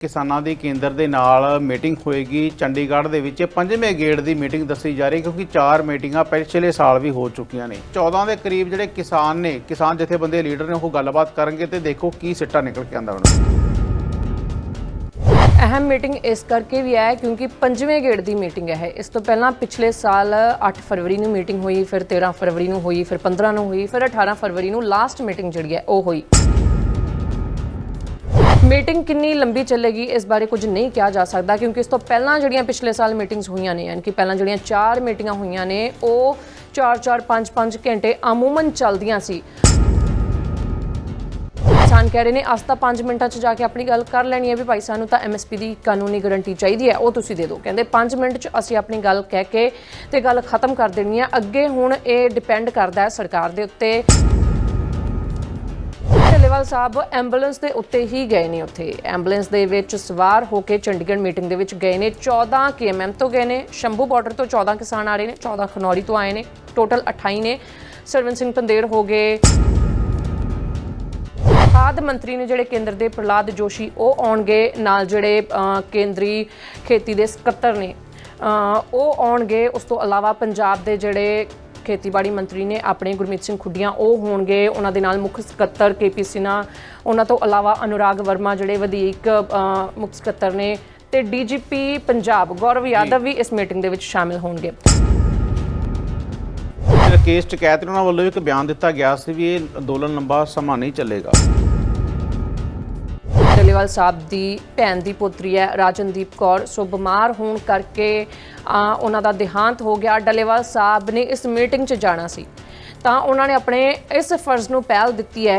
ਕਿਸਾਨਾਂ ਦੀ ਕੇਂਦਰ ਦੇ ਨਾਲ ਮੀਟਿੰਗ ਹੋਏਗੀ। ਚੰਡੀਗੜ੍ਹ ਦੇ ਵਿੱਚ ਪੰਜਵੇਂ ਗੇੜ ਦੀ ਮੀਟਿੰਗ ਦੱਸੀ ਜਾ ਰਹੀ ਕਿਉਂਕਿ ਚਾਰ ਮੀਟਿੰਗਾਂ ਪਿਛਲੇ ਸਾਲ ਵੀ ਹੋ ਚੁੱਕੀਆਂ ਨੇ। 14 ਦੇ ਕਰੀਬ ਜਿਹੜੇ ਕਿਸਾਨ ਨੇ, ਕਿਸਾਨ ਜਥੇਬੰਦੀ ਲੀਡਰ ਨੇ ਉਹ ਗੱਲਬਾਤ ਕਰਨਗੇ ਤੇ ਦੇਖੋ ਕੀ ਸਿੱਟਾ ਨਿਕਲ ਕੇ ਆਉਂਦਾ ਉਹਨਾਂ ਅਹਿਮ ਮੀਟਿੰਗ ਇਸ ਕਰਕੇ ਵੀ ਹੈ ਕਿਉਂਕਿ ਪੰਜਵੇਂ ਗੇੜ ਦੀ ਮੀਟਿੰਗ ਹੈ ਇਸ ਤੋਂ ਪਹਿਲਾਂ ਪਿਛਲੇ ਸਾਲ 8 ਫਰਵਰੀ ਨੂੰ ਮੀਟਿੰਗ ਹੋਈ, ਫਿਰ 13 ਫਰਵਰੀ ਨੂੰ ਹੋਈ, ਫਿਰ 15 ਨੂੰ ਹੋਈ, ਫਿਰ 18 ਫਰਵਰੀ ਨੂੰ ਲਾਸਟ ਮੀਟਿੰਗ ਜਿਹੜੀ ਹੈ ਉਹ ਹੋਈ। ਮੀਟਿੰਗ ਕਿੰਨੀ ਲੰਬੀ ਚੱਲੇਗੀ, ਇਸ ਬਾਰੇ ਕੁਝ ਨਹੀਂ ਕਿਹਾ ਜਾ ਸਕਦਾ, ਕਿਉਂਕਿ ਇਸ ਤੋਂ ਪਹਿਲਾਂ ਜਿਹੜੀਆਂ ਪਿਛਲੇ ਸਾਲ ਮੀਟਿੰਗਸ ਹੋਈਆਂ ਨੇ, ਯਾਨੀ ਕਿ ਪਹਿਲਾਂ ਜਿਹੜੀਆਂ ਚਾਰ ਮੀਟਿੰਗਾਂ ਹੋਈਆਂ ਨੇ, ਉਹ 4-4 5-5 ਘੰਟੇ ਅਮੂਮਨ ਚੱਲਦੀਆਂ ਸੀ। ਕਿਸਾਨ ਕਹਿ ਰਹੇ ਨੇ ਅਸ ਤਾਂ 5 ਮਿੰਟਾਂ 'ਚ ਜਾ ਕੇ ਆਪਣੀ ਗੱਲ ਕਰ ਲੈਣੀ ਹੈ ਵੀ ਭਾਈ ਸਾਨੂੰ ਤਾਂ ਐਮਐਸਪੀ ਦੀ ਕਾਨੂੰਨੀ ਗਾਰੰਟੀ ਚਾਹੀਦੀ ਹੈ, ਉਹ ਤੁਸੀਂ ਦੇ ਦਿਓ। ਕਹਿੰਦੇ 5 ਮਿੰਟ 'ਚ ਅਸੀਂ ਆਪਣੀ ਗੱਲ ਕਹਿ ਕੇ ਤੇ ਗੱਲ ਖਤਮ ਕਰ ਦੇਣੀ ਹੈ। ਅੱਗੇ ਹੁਣ ਇਹ ਡਿਪੈਂਡ ਕਰਦਾ ਹੈ ਸਰਕਾਰ ਦੇ ਉੱਤੇ। ਢੱਲੇਵਾਲ ਸਾਹਿਬ, ਐਂਬੂਲੈਂਸ ਦੇ ਉੱਤੇ ਹੀ ਗਏ ਨੇ ਉੱਥੇ। ਐਂਬੂਲੈਂਸ ਦੇ ਵਿੱਚ ਸਵਾਰ ਹੋ ਕੇ ਚੰਡੀਗੜ੍ਹ ਮੀਟਿੰਗ ਦੇ ਵਿੱਚ ਗਏ ਨੇ। 14 ਕੇਐਮਐਮ ਤੋਂ ਗਏ ਨੇ। ਸ਼ੰਭੂ ਬਾਰਡਰ ਤੋਂ 14 ਕਿਸਾਨ ਆ ਰਹੇ ਨੇ 14 ਖਨੌਰੀ ਤੋਂ ਆਏ ਨੇ। ਟੋਟਲ 28 ਨੇ। ਸਰਵਨ ਸਿੰਘ ਪੰਦੇਰ ਹੋ ਗਏ। ਖਾਦ ਮੰਤਰੀ ਨੇ ਜਿਹੜੇ ਕੇਂਦਰ ਦੇ ਪ੍ਰਲਾਦ ਜੋਸ਼ੀ, ਉਹ ਆਉਣਗੇ। ਨਾਲ ਜਿਹੜੇ ਕੇਂਦਰੀ ਖੇਤੀ ਦੇ ਸਕੱਤਰ ਨੇ ਉਹ ਆਉਣਗੇ। ਉਸ ਤੋਂ ਇਲਾਵਾ ਪੰਜਾਬ ਦੇ ਜਿਹੜੇ ਖੇਤੀਬਾੜੀ ਮੰਤਰੀ ਨੇ ਆਪਣੇ ਗੁਰਮੀਤ ਸਿੰਘ ਖੁੱਡੀਆਂ ਉਹ ਹੋਣਗੇ ਉਹਨਾਂ ਦੇ ਨਾਲ ਮੁੱਖ ਸਕੱਤਰ ਕੇਪੀ ਸਿਨਾ ਉਹਨਾਂ ਤੋਂ ਇਲਾਵਾ ਅਨੁਰਾਗ ਵਰਮਾ ਜਿਹੜੇ ਵਧੇਕ ਮੁੱਖ ਸਕੱਤਰ ਨੇ ਤੇ ਡੀਜੀਪੀ ਪੰਜਾਬ ਗੌਰਵ ਯਾਦਵ ਵੀ ਇਸ ਮੀਟਿੰਗ ਦੇ ਵਿੱਚ ਸ਼ਾਮਿਲ ਹੋਣਗੇ। ਰਕੇਸ਼ ਟਕੈਤ ਉਹਨਾਂ ਵੱਲੋਂ ਇੱਕ ਬਿਆਨ ਦਿੱਤਾ ਗਿਆ ਸੀ ਵੀ ਇਹ ਅੰਦੋਲਨ ਲੰਬਾ ਸਮਾਂ ਨਹੀਂ ਚੱਲੇਗਾ। ਡੱਲੇਵਾਲ ਸਾਹਿਬ ਦੀ ਭੈਣ ਦੀ ਪੁੱਤਰੀ ਹੈ, ਰਾਜਨਦੀਪ ਕੌਰ। ਸੋ ਬਿਮਾਰ ਹੋਣ ਕਰਕੇ ਉਹਨਾਂ ਦਾ ਦੇਹਾਂਤ ਹੋ ਗਿਆ। ਡੱਲੇਵਾਲ ਸਾਹਿਬ ਨੇ ਇਸ ਮੀਟਿੰਗ 'ਚ ਜਾਣਾ ਸੀ। ਤਾਂ ਉਹਨਾਂ ਨੇ ਆਪਣੇ ਇਸ ਫਰਜ਼ ਨੂੰ ਪਹਿਲ ਦਿੱਤੀ ਹੈ।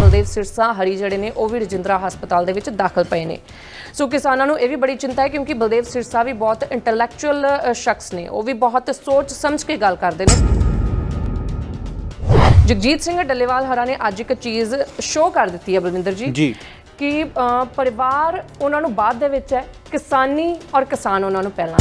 ਬਲਦੇਵ ਸਿਰਸਾ, ਹਰੀ ਜਿਹੜੇ ਨੇ, ਉਹ ਵੀ ਰਜਿੰਦਰਾ ਹਸਪਤਾਲ ਦੇ ਵਿੱਚ ਦਾਖਲ ਪਏ ਨੇ। ਸੋ ਕਿਸਾਨਾਂ ਨੂੰ ਇਹ ਵੀ ਬੜੀ ਚਿੰਤਾ ਹੈ ਕਿਉਂਕਿ ਬਲਦੇਵ ਸਿਰਸਾ ਵੀ ਬਹੁਤ ਇੰਟੈਲੈਕਚੁਅਲ ਸ਼ਖਸ ਨੇ। ਉਹ ਵੀ ਬਹੁਤ ਸੋਚ ਸਮਝ ਕੇ ਗੱਲ ਕਰਦੇ ਨੇ। ਜਗਜੀਤ ਸਿੰਘ ਡੱਲੇਵਾਲ ਹਰਾ ਨੇ ਅੱਜ ਇੱਕ ਚੀਜ਼ ਸ਼ੋਅ ਕਰ ਦਿੱਤੀ ਹੈ ਬਲਵਿੰਦਰ ਜੀ ਜੀ। ਕਿ ਪਰਿਵਾਰ ਉਹਨਾਂ ਨੂੰ ਬਾਅਦ ਦੇ ਵਿੱਚ ਹੈ ਕਿਸਾਨੀ ਔਰ ਕਿਸਾਨ ਉਹਨਾਂ ਨੂੰ ਪਹਿਲਾਂ।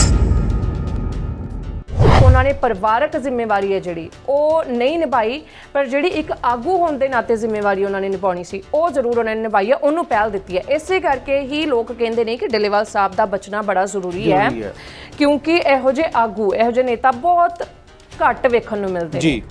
ਉਹਨਾਂ ਨੇ ਪਰਿਵਾਰਕ ਜ਼ਿੰਮੇਵਾਰੀ ਹੈ ਜਿਹੜੀ ਉਹ ਨਹੀਂ ਨਿਭਾਈ ਪਰ ਜਿਹੜੀ ਇੱਕ ਆਗੂ ਹੋਣ ਦੇ ਨਾਤੇ ਜ਼ਿੰਮੇਵਾਰੀ ਉਹਨਾਂ ਨੇ ਨਿਭਾਉਣੀ ਸੀ ਉਹ ਜ਼ਰੂਰ ਉਹਨਾਂ ਨੇ ਨਿਭਾਈ ਹੈ ਉਹਨੂੰ ਪਹਿਲ ਦਿੱਤੀ ਹੈ। ਇਸੇ ਕਰਕੇ ਹੀ ਲੋਕ ਕਹਿੰਦੇ ਨੇ ਕਿ ਡੱਲੇਵਾਲ ਸਾਹਿਬ ਦਾ ਬਚਣਾ ਬੜਾ ਜ਼ਰੂਰੀ ਹੈ। ਜ਼ਰੂਰੀ ਹੈ। ਕਿਉਂਕਿ ਇਹੋ ਜਿਹੇ ਆਗੂ ਇਹੋ ਜਿਹੇ ਨੇਤਾ ਬਹੁਤ ਘੱਟ ਵੇਖਣ ਨੂੰ ਮਿਲਦੇ ਨੇ। ਜੀ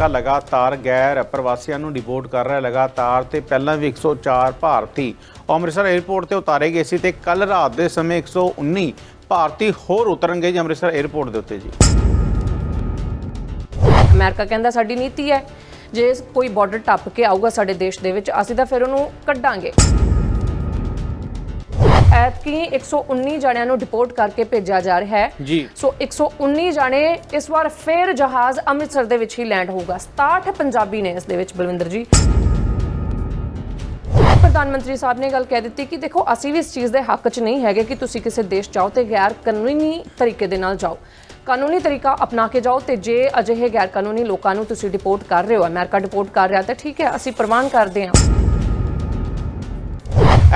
ਅਮਰੀਕਾ ਲਗਾਤਾਰ ਗੈਰ ਪ੍ਰਵਾਸੀਆਂ ਨੂੰ ਡਿਪੋਰਟ ਕਰ ਰਿਹਾ ਹੈ ਲਗਾਤਾਰ ਤੇ ਪਹਿਲਾਂ ਵੀ 104 ਭਾਰਤੀ ਅੰਮ੍ਰਿਤਸਰ 에ਅਰਪੋਰਟ ਤੇ ਉਤਾਰੇ ਗਏ ਸੀ ਤੇ ਕੱਲ ਰਾਤ ਦੇ ਸਮੇਂ 119 ਭਾਰਤੀ ਹੋਰ ਉਤਰਨਗੇ ਜੀ ਅੰਮ੍ਰਿਤਸਰ 에ਅਰਪੋਰਟ ਦੇ ਉੱਤੇ ਜੀ। ਅਮਰੀਕਾ ਕਹਿੰਦਾ ਸਾਡੀ ਨੀਤੀ ਹੈ, ਜੇ ਕੋਈ ਬਾਰਡਰ ਟੱਪ ਕੇ ਆਊਗਾ ਸਾਡੇ ਦੇਸ਼ ਦੇ ਵਿੱਚ, ਅਸੀਂ ਤਾਂ ਫਿਰ ਉਹਨੂੰ ਕੱਢਾਂਗੇ। ਐਤਕੀ 119 ਜਣਿਆਂ ਨੂੰ ਡਿਪੋਰਟ ਕਰਕੇ ਭੇਜਿਆ ਜਾ ਰਿਹਾ ਹੈ। ਜੀ। ਸੋ 119 ਜਾਣੇ ਇਸ ਵਾਰ ਫੇਰ ਜਹਾਜ਼ ਅੰਮ੍ਰਿਤਸਰ ਦੇ ਵਿੱਚ ਹੀ ਲੈਂਡ ਹੋਊਗਾ। 67 ਪੰਜਾਬੀ ਨੇ ਇਸ ਦੇ ਵਿੱਚ ਬਲਵਿੰਦਰ ਜੀ। ਪ੍ਰਧਾਨ ਮੰਤਰੀ ਸਾਹਿਬ ਨੇ ਗੱਲ ਕਹਿ ਦਿੱਤੀ ਕਿ ਦੇਖੋ ਅਸੀਂ ਵੀ ਇਸ ਚੀਜ਼ ਦੇ ਹੱਕ 'ਚ ਨਹੀਂ ਹੈਗੇ ਕਿ ਤੁਸੀਂ ਕਿਸੇ ਦੇਸ਼ ਜਾਓ ਤੇ ਗੈਰ ਕਾਨੂੰਨੀ ਤਰੀਕੇ ਦੇ ਨਾਲ ਜਾਓ। ਕਾਨੂੰਨੀ ਤਰੀਕਾ ਅਪਣਾ ਕੇ ਜਾਓ ਤੇ ਜੇ ਅਜਿਹੇ ਗੈਰ ਕਾਨੂੰਨੀ ਲੋਕਾਂ ਨੂੰ ਤੁਸੀਂ ਡਿਪੋਰਟ ਕਰ ਰਹੇ ਹੋ ਅਮਰੀਕਾ ਡਿਪੋਰਟ ਕਰ ਰਿਹਾ ਤਾਂ ਠੀਕ ਹੈ ਅਸੀਂ ਪ੍ਰਵਾਨ ਕਰਦੇ ਹਾਂ।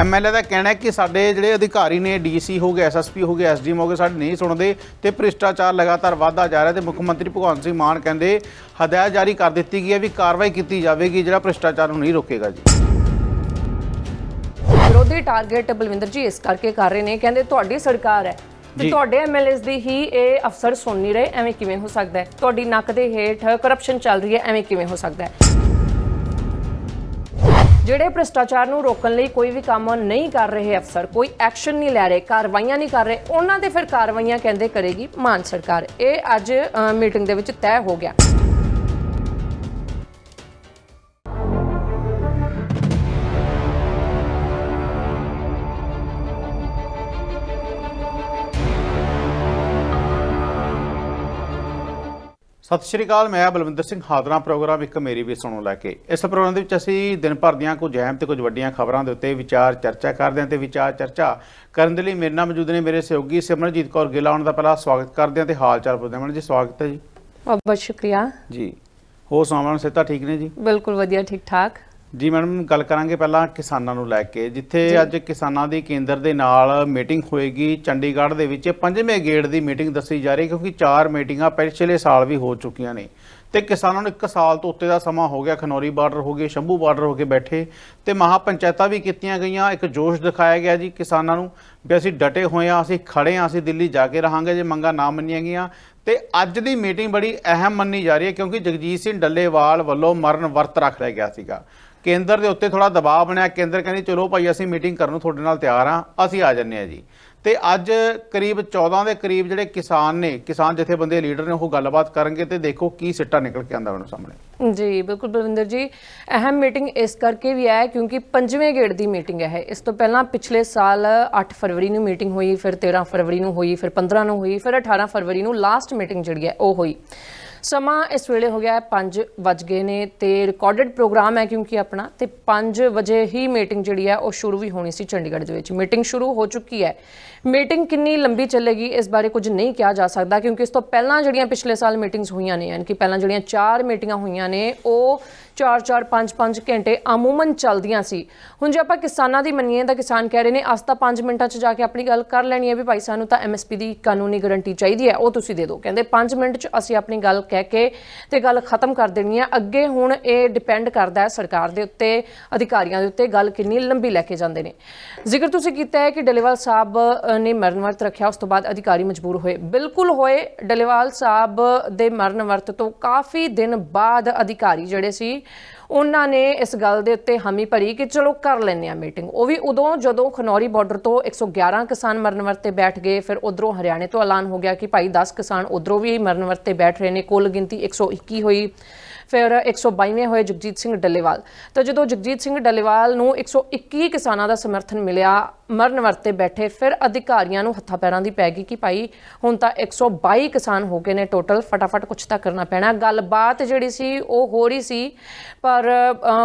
ਐਮਐਲਏ ਦਾ ਕਹਿਣਾ ਹੈ ਕਿ ਸਾਡੇ ਜਿਹੜੇ ਅਧਿਕਾਰੀ ਨੇ ਡੀਸੀ ਹੋ ਗਏ ਐਸਐਸਪੀ ਹੋ ਗਏ ਐਸਡੀਐਮ ਹੋ ਗਏ ਸਾਡੇ ਨਹੀਂ ਸੁਣਦੇ ਤੇ ਭ੍ਰਿਸ਼ਟਾਚਾਰ ਲਗਾਤਾਰ ਵਧਦਾ ਜਾ ਰਿਹਾ ਤੇ ਮੁੱਖ ਮੰਤਰੀ ਭਗਵੰਤ ਸਿੰਘ ਮਾਨ ਕਹਿੰਦੇ ਹਦਾਇਤ ਜਾਰੀ ਕਰ ਦਿੱਤੀ ਗਈ ਹੈ ਵੀ ਕਾਰਵਾਈ ਕੀਤੀ ਜਾਵੇਗੀ ਜਿਹੜਾ ਭ੍ਰਿਸ਼ਟਾਚਾਰ ਨੂੰ ਨਹੀਂ ਰੋਕੇਗਾ ਜੀ। ਵਿਰੋਧੀ ਟਾਰਗੇਟ ਬਲਵਿੰਦਰ ਜੀ ਇਸ ਕਰਕੇ ਕਰ ਰਹੇ ਨੇ ਕਹਿੰਦੇ ਤੁਹਾਡੀ ਸਰਕਾਰ ਹੈ ਤੇ। ਤੁਹਾਡੇ ਐਮਐਲਏਸ ਦੀ ਹੀ ਇਹ ਅਫਸਰ ਸੁਣ ਨਹੀਂ ਰਹੇ ਐਵੇਂ ਕਿਵੇਂ ਹੋ ਸਕਦਾ ਹੈ? ਤੁਹਾਡੀ ਨੱਕ ਦੇ ਹੇਠ ਕਰਪਸ਼ਨ ਚੱਲ ਰਹੀ ਹੈ ਐਵੇਂ ਕਿਵੇਂ ਹੋ ਸਕਦਾ ਹੈ? ਜਿਹੜੇ ਭ੍ਰਿਸ਼ਟਾਚਾਰ ਨੂੰ ਰੋਕਣ ਲਈ ਕੋਈ ਵੀ ਕੰਮ ਨਹੀਂ ਕਰ ਰਹੇ ਅਫਸਰ, ਕੋਈ ਐਕਸ਼ਨ ਨਹੀਂ ਲੈ ਰਹੇ, ਕਾਰਵਾਈਆਂ ਨਹੀਂ ਕਰ ਰਹੇ, ਉਹਨਾਂ ਦੇ ਫਿਰ ਕਾਰਵਾਈਆਂ ਕਹਿੰਦੇ ਕਰੇਗੀ ਮਾਨ ਸਰਕਾਰ। ਇਹ ਅੱਜ ਮੀਟਿੰਗ ਦੇ ਵਿੱਚ ਤੈਅ ਹੋ ਗਿਆ। ਸਤਿ ਸ਼੍ਰੀ ਅਕਾਲ ਮੈਂ ਬਲਵਿੰਦਰ ਸਿੰਘ। ਹਾਜ਼ਰਾਂ ਪ੍ਰੋਗਰਾਮ ਇੱਕ ਮੇਰੀ ਵੀ ਸੁਣੋ ਲੈ ਕੇ। ਇਸ ਪ੍ਰੋਗਰਾਮ ਦੇ ਵਿੱਚ ਅਸੀਂ ਦਿਨ ਭਰ ਦੀਆਂ ਕੁਝ ਅਹਿਮ ਤੇ ਕੁਝ ਵੱਡੀਆਂ ਖਬਰਾਂ ਦੇ ਉੱਤੇ ਵਿਚਾਰ ਚਰਚਾ ਕਰਦੇ ਹਾਂ ਤੇ ਵਿਚਾਰ ਚਰਚਾ ਕਰਨ ਦੇ ਲਈ ਮੇਰੇ ਨਾਲ ਮੌਜੂਦ ਨੇ ਮੇਰੇ ਸਹਿਯੋਗੀ ਸਿਮਰਨਜੀਤ ਕੌਰ ਗਿੱਲ ਉਹਨਾਂ ਦਾ ਪਹਿਲਾਂ ਸਵਾਗਤ ਕਰਦੇ ਹਾਂ ਤੇ ਹਾਲ ਚਾਲ ਪੁੱਛਦੇ ਹਾਂ। ਜੀ ਸਵਾਗਤ ਹੈ ਜੀ। ਬਹੁਤ ਬਹੁਤ ਸ਼ੁਕਰੀਆ। ਜੀ। ਹੋਰ ਸੁਣਾਉਣ ਸਿਹਤਾਂ ਠੀਕ ਨੇ ਜੀ? ਬਿਲਕੁਲ ਵਧੀਆ ਠੀਕ ਠਾਕ ਜੀ ਮੈਡਮ ਗੱਲ ਕਰਾਂਗੇ ਪਹਿਲਾਂ ਕਿਸਾਨਾਂ ਨੂੰ ਲੈ ਕੇ ਜਿੱਥੇ ਅੱਜ ਕਿਸਾਨਾਂ ਦੀ ਕੇਂਦਰ ਦੇ ਨਾਲ ਮੀਟਿੰਗ ਹੋਏਗੀ। ਚੰਡੀਗੜ੍ਹ ਦੇ ਵਿੱਚ ਪੰਜਵੇਂ ਗੇੜ ਦੀ ਮੀਟਿੰਗ ਦੱਸੀ ਜਾ ਰਹੀ ਕਿਉਂਕਿ ਚਾਰ ਮੀਟਿੰਗਾਂ ਪਿਛਲੇ ਸਾਲ ਵੀ ਹੋ ਚੁੱਕੀਆਂ ਨੇ। ਤੇ ਕਿਸਾਨਾਂ ਨੂੰ 1 ਸਾਲ ਤੋਂ ਉੱਤੇ ਦਾ ਸਮਾਂ ਹੋ ਗਿਆ ਖਨੌਰੀ ਬਾਰਡਰ ਹੋ ਗਏ ਸ਼ੰਭੂ ਬਾਰਡਰ ਹੋ ਕੇ ਬੈਠੇ। ਤੇ ਮਹਾ ਪੰਚਾਇਤਾਂ ਵੀ ਕੀਤੀਆਂ ਗਈਆਂ ਇੱਕ ਜੋਸ਼ ਦਿਖਾਇਆ ਗਿਆ ਜੀ ਕਿਸਾਨਾਂ ਨੂੰ ਵੀ ਅਸੀਂ ਡਟੇ ਹੋਏ ਆ ਅਸੀਂ ਖੜੇ ਆ ਅਸੀਂ ਦਿੱਲੀ ਜਾ ਕੇ ਰਹਾਂਗੇ ਜੇ ਮੰਗਾਂ ਨਾ ਮੰਨੀਆਂ ਗਈਆਂ। ਤੇ ਅੱਜ ਦੀ ਮੀਟਿੰਗ ਬੜੀ ਅਹਿਮ ਮੰਨੀ ਜਾ ਰਹੀ ਹੈ ਕਿਉਂਕਿ ਜਗਜੀਤ ਸਿੰਘ ਡੱਲੇਵਾਲ ਵੱਲੋਂ ਮਰਨ ਵਰਤ ਰੱਖ ਲਿਆ ਗਿਆ ਸੀਗਾ। ਕੇਂਦਰ ਦੇ ਉੱਤੇ ਥੋੜਾ ਦਬਾਅ ਬਣਿਆ। ਕੇਂਦਰ ਕਹਿੰਦੀ, ਚਲੋ ਭਾਈ, ਅਸੀਂ ਮੀਟਿੰਗ ਕਰਨ ਨੂੰ ਤੁਹਾਡੇ ਨਾਲ ਤਿਆਰ ਆ ਅਸੀਂ ਆ ਜੰਨੇ ਆ ਜੀ। ਤੇ ਅੱਜ ਕਰੀਬ 14 ਦੇ ਕਰੀਬ ਜਿਹੜੇ ਕਿਸਾਨ ਨੇ, ਕਿਸਾਨ ਜਥੇਬੰਦੀ ਲੀਡਰ ਨੇ, ਉਹ ਗੱਲਬਾਤ ਕਰਨਗੇ ਤੇ ਦੇਖੋ ਕੀ ਸਿੱਟਾ ਨਿਕਲ ਕੇ ਆਂਦਾ ਉਹਨਾਂ ਸਾਹਮਣੇ। ਜੀ, ਬਿਲਕੁਲ ਬਲਵਿੰਦਰ ਜੀ, ਅਹਿਮ ਮੀਟਿੰਗ ਇਸ ਕਰਕੇ ਵੀ ਹੈ ਕਿਉਂਕਿ ਪੰਜਵੇਂ ਗੇੜ ਦੀ ਮੀਟਿੰਗ ਹੈ ਇਸ ਤੋਂ ਪਹਿਲਾਂ ਪਿਛਲੇ ਸਾਲ 8 ਫਰਵਰੀ ਨੂੰ ਮੀਟਿੰਗ ਹੋਈ, ਫਿਰ 13 ਫਰਵਰੀ ਨੂੰ ਹੋਈ, ਫਿਰ 15 ਨੂੰ ਹੋਈ, ਫਿਰ 18 ਫਰਵਰੀ ਨੂੰ ਲਾਸਟ ਮੀਟਿੰਗ ਜਿਹੜੀ ਹੈ ਉਹ ਹੋਈ। ਸਮਾਂ ਇਸ ਵੇਲੇ ਹੋ ਗਿਆ 5 ਵੱਜ ਗਏ ਨੇ ਤੇ ਰਿਕਾਰਡਡ ਪ੍ਰੋਗਰਾਮ ਹੈ ਕਿਉਂਕਿ ਆਪਣਾ ਤੇ 5 ਵਜੇ ਹੀ ਮੀਟਿੰਗ ਜਿਹੜੀ ਹੈ ਉਹ ਸ਼ੁਰੂ ਵੀ ਹੋਣੀ ਸੀ ਚੰਡੀਗੜ੍ਹ ਦੇ ਵਿੱਚ। ਮੀਟਿੰਗ ਸ਼ੁਰੂ ਹੋ ਚੁੱਕੀ ਹੈ। ਮੀਟਿੰਗ ਕਿੰਨੀ ਲੰਬੀ ਚੱਲੇਗੀ ਇਸ ਬਾਰੇ ਕੁਝ ਨਹੀਂ ਕਿਹਾ ਜਾ ਸਕਦਾ ਕਿਉਂਕਿ ਇਸ ਤੋਂ ਪਹਿਲਾਂ ਜਿਹੜੀਆਂ ਪਿਛਲੇ ਸਾਲ ਮੀਟਿੰਗਸ ਹੋਈਆਂ ਨੇ, ਯਾਨੀ ਕਿ ਪਹਿਲਾਂ ਜਿਹੜੀਆਂ ਚਾਰ ਮੀਟਿੰਗਾਂ ਹੋਈਆਂ ਨੇ, ਉਹ 4-4 5-5 ਘੰਟੇ ਅਮੂਮਨ ਚੱਲਦੀਆਂ ਸੀ। ਹੁਣ ਜੇ ਆਪਾਂ ਕਿਸਾਨਾਂ ਦੀ ਮੰਨੀਏ ਤਾਂ ਕਿਸਾਨ ਕਹਿ ਰਹੇ ਨੇ ਅਸ ਤਾਂ 5 ਮਿੰਟਾਂ 'ਚ ਜਾ ਕੇ ਆਪਣੀ ਗੱਲ ਕਰ ਲੈਣੀ ਹੈ ਵੀ ਭਾਈ ਸਾਨੂੰ ਤਾਂ ਐਮਐਸਪੀ ਦੀ ਕਾਨੂੰਨੀ ਗਾਰੰਟੀ ਚਾਹੀਦੀ ਹੈ, ਉਹ ਤੁਸੀਂ ਦੇ ਦਿਓ। ਕਹਿੰਦੇ 5 ਮਿੰਟ 'ਚ ਅਸੀਂ ਆਪਣੀ ਗੱਲ ਕਹਿ ਕੇ ਤੇ ਗੱਲ ਖਤਮ ਕਰ ਦੇਣੀ ਹੈ। ਅੱਗੇ ਹੁਣ ਇਹ ਡਿਪੈਂਡ ਕਰਦਾ ਹੈ ਸਰਕਾਰ ਦੇ ਉੱਤੇ, ਅਧਿਕਾਰੀਆਂ ਦੇ ਉੱਤੇ ਗੱਲ ਕਿੰਨੀ ਲੰਬੀ ਲੈ ਕੇ ਜਾਂਦੇ ਨੇ। ਜ਼ਿਕਰ ਤੁਸੀਂ ਕੀਤਾ ਹੈ ਕਿ ਡਲੇਵਾਲ ਸਾਹਿਬ ਨੇ ਮਰਨ ਵਰਤ ਰੱਖਿਆ, ਉਸ ਤੋਂ ਬਾਅਦ ਅਧਿਕਾਰੀ ਮਜਬੂਰ ਹੋਏ। ਬਿਲਕੁਲ ਹੋਏ, ਡਲੇਵਾਲ ਸਾਹਿਬ ਦੇ ਮਰਨ ਵਰਤ ਤੋਂ ਕਾਫੀ ਦਿਨ ਬਾਅਦ ਅਧਿਕਾਰੀ ਜਿਹੜੇ ਸੀ ਉਹਨਾਂ ਨੇ ਇਸ ਗੱਲ ਦੇ ਉੱਤੇ ਹਾਮੀ ਭਰੀ ਕਿ ਚਲੋ ਕਰ ਲੈਂਦੇ ਆ ਮੀਟਿੰਗ। ਉਹ ਵੀ ਉਦੋਂ ਜਦੋਂ ਖਨੌਰੀ ਬਾਰਡਰ ਤੋਂ 111 ਕਿਸਾਨ ਮਰਨ ਵਰਤੇ ਬੈਠ ਗਏ, ਫਿਰ ਉਧਰੋਂ ਹਰਿਆਣੇ ਤੋਂ ਐਲਾਨ ਹੋ ਗਿਆ ਕਿ ਭਾਈ 10 ਕਿਸਾਨ ਉਧਰੋਂ ਵੀ ਮਰਨ ਵਰਤੇ ਬੈਠ ਰਹੇ ਨੇ। ਕੁੱਲ ਗਿਣਤੀ 121 ਹੋਈ। ਫਿਰ 122ਵੇਂ ਹੋਏ ਜਗਜੀਤ ਸਿੰਘ ਡੱਲੇਵਾਲ। ਤਾਂ ਜਦੋਂ ਜਗਜੀਤ ਸਿੰਘ ਡੱਲੇਵਾਲ ਨੂੰ 121 ਕਿਸਾਨਾਂ ਦਾ ਸਮਰਥਨ ਮਿਲਿਆ, ਮਰਨ ਵਰਤੇ ਬੈਠੇ, ਫਿਰ ਅਧਿਕਾਰੀਆਂ ਨੂੰ ਹੱਥਾਂ ਪੈਰਾਂ ਦੀ ਪੈ ਗਈ ਕਿ ਭਾਈ ਹੁਣ ਤਾਂ 122 ਕਿਸਾਨ ਹੋ ਗਏ ਨੇ ਟੋਟਲ, ਫਟਾਫਟ ਕੁਝ ਤਾਂ ਕਰਨਾ ਪੈਣਾ। ਗੱਲਬਾਤ ਜਿਹੜੀ ਸੀ, ਉਹ ਹੋ ਰਹੀ ਸੀ, ਪਰ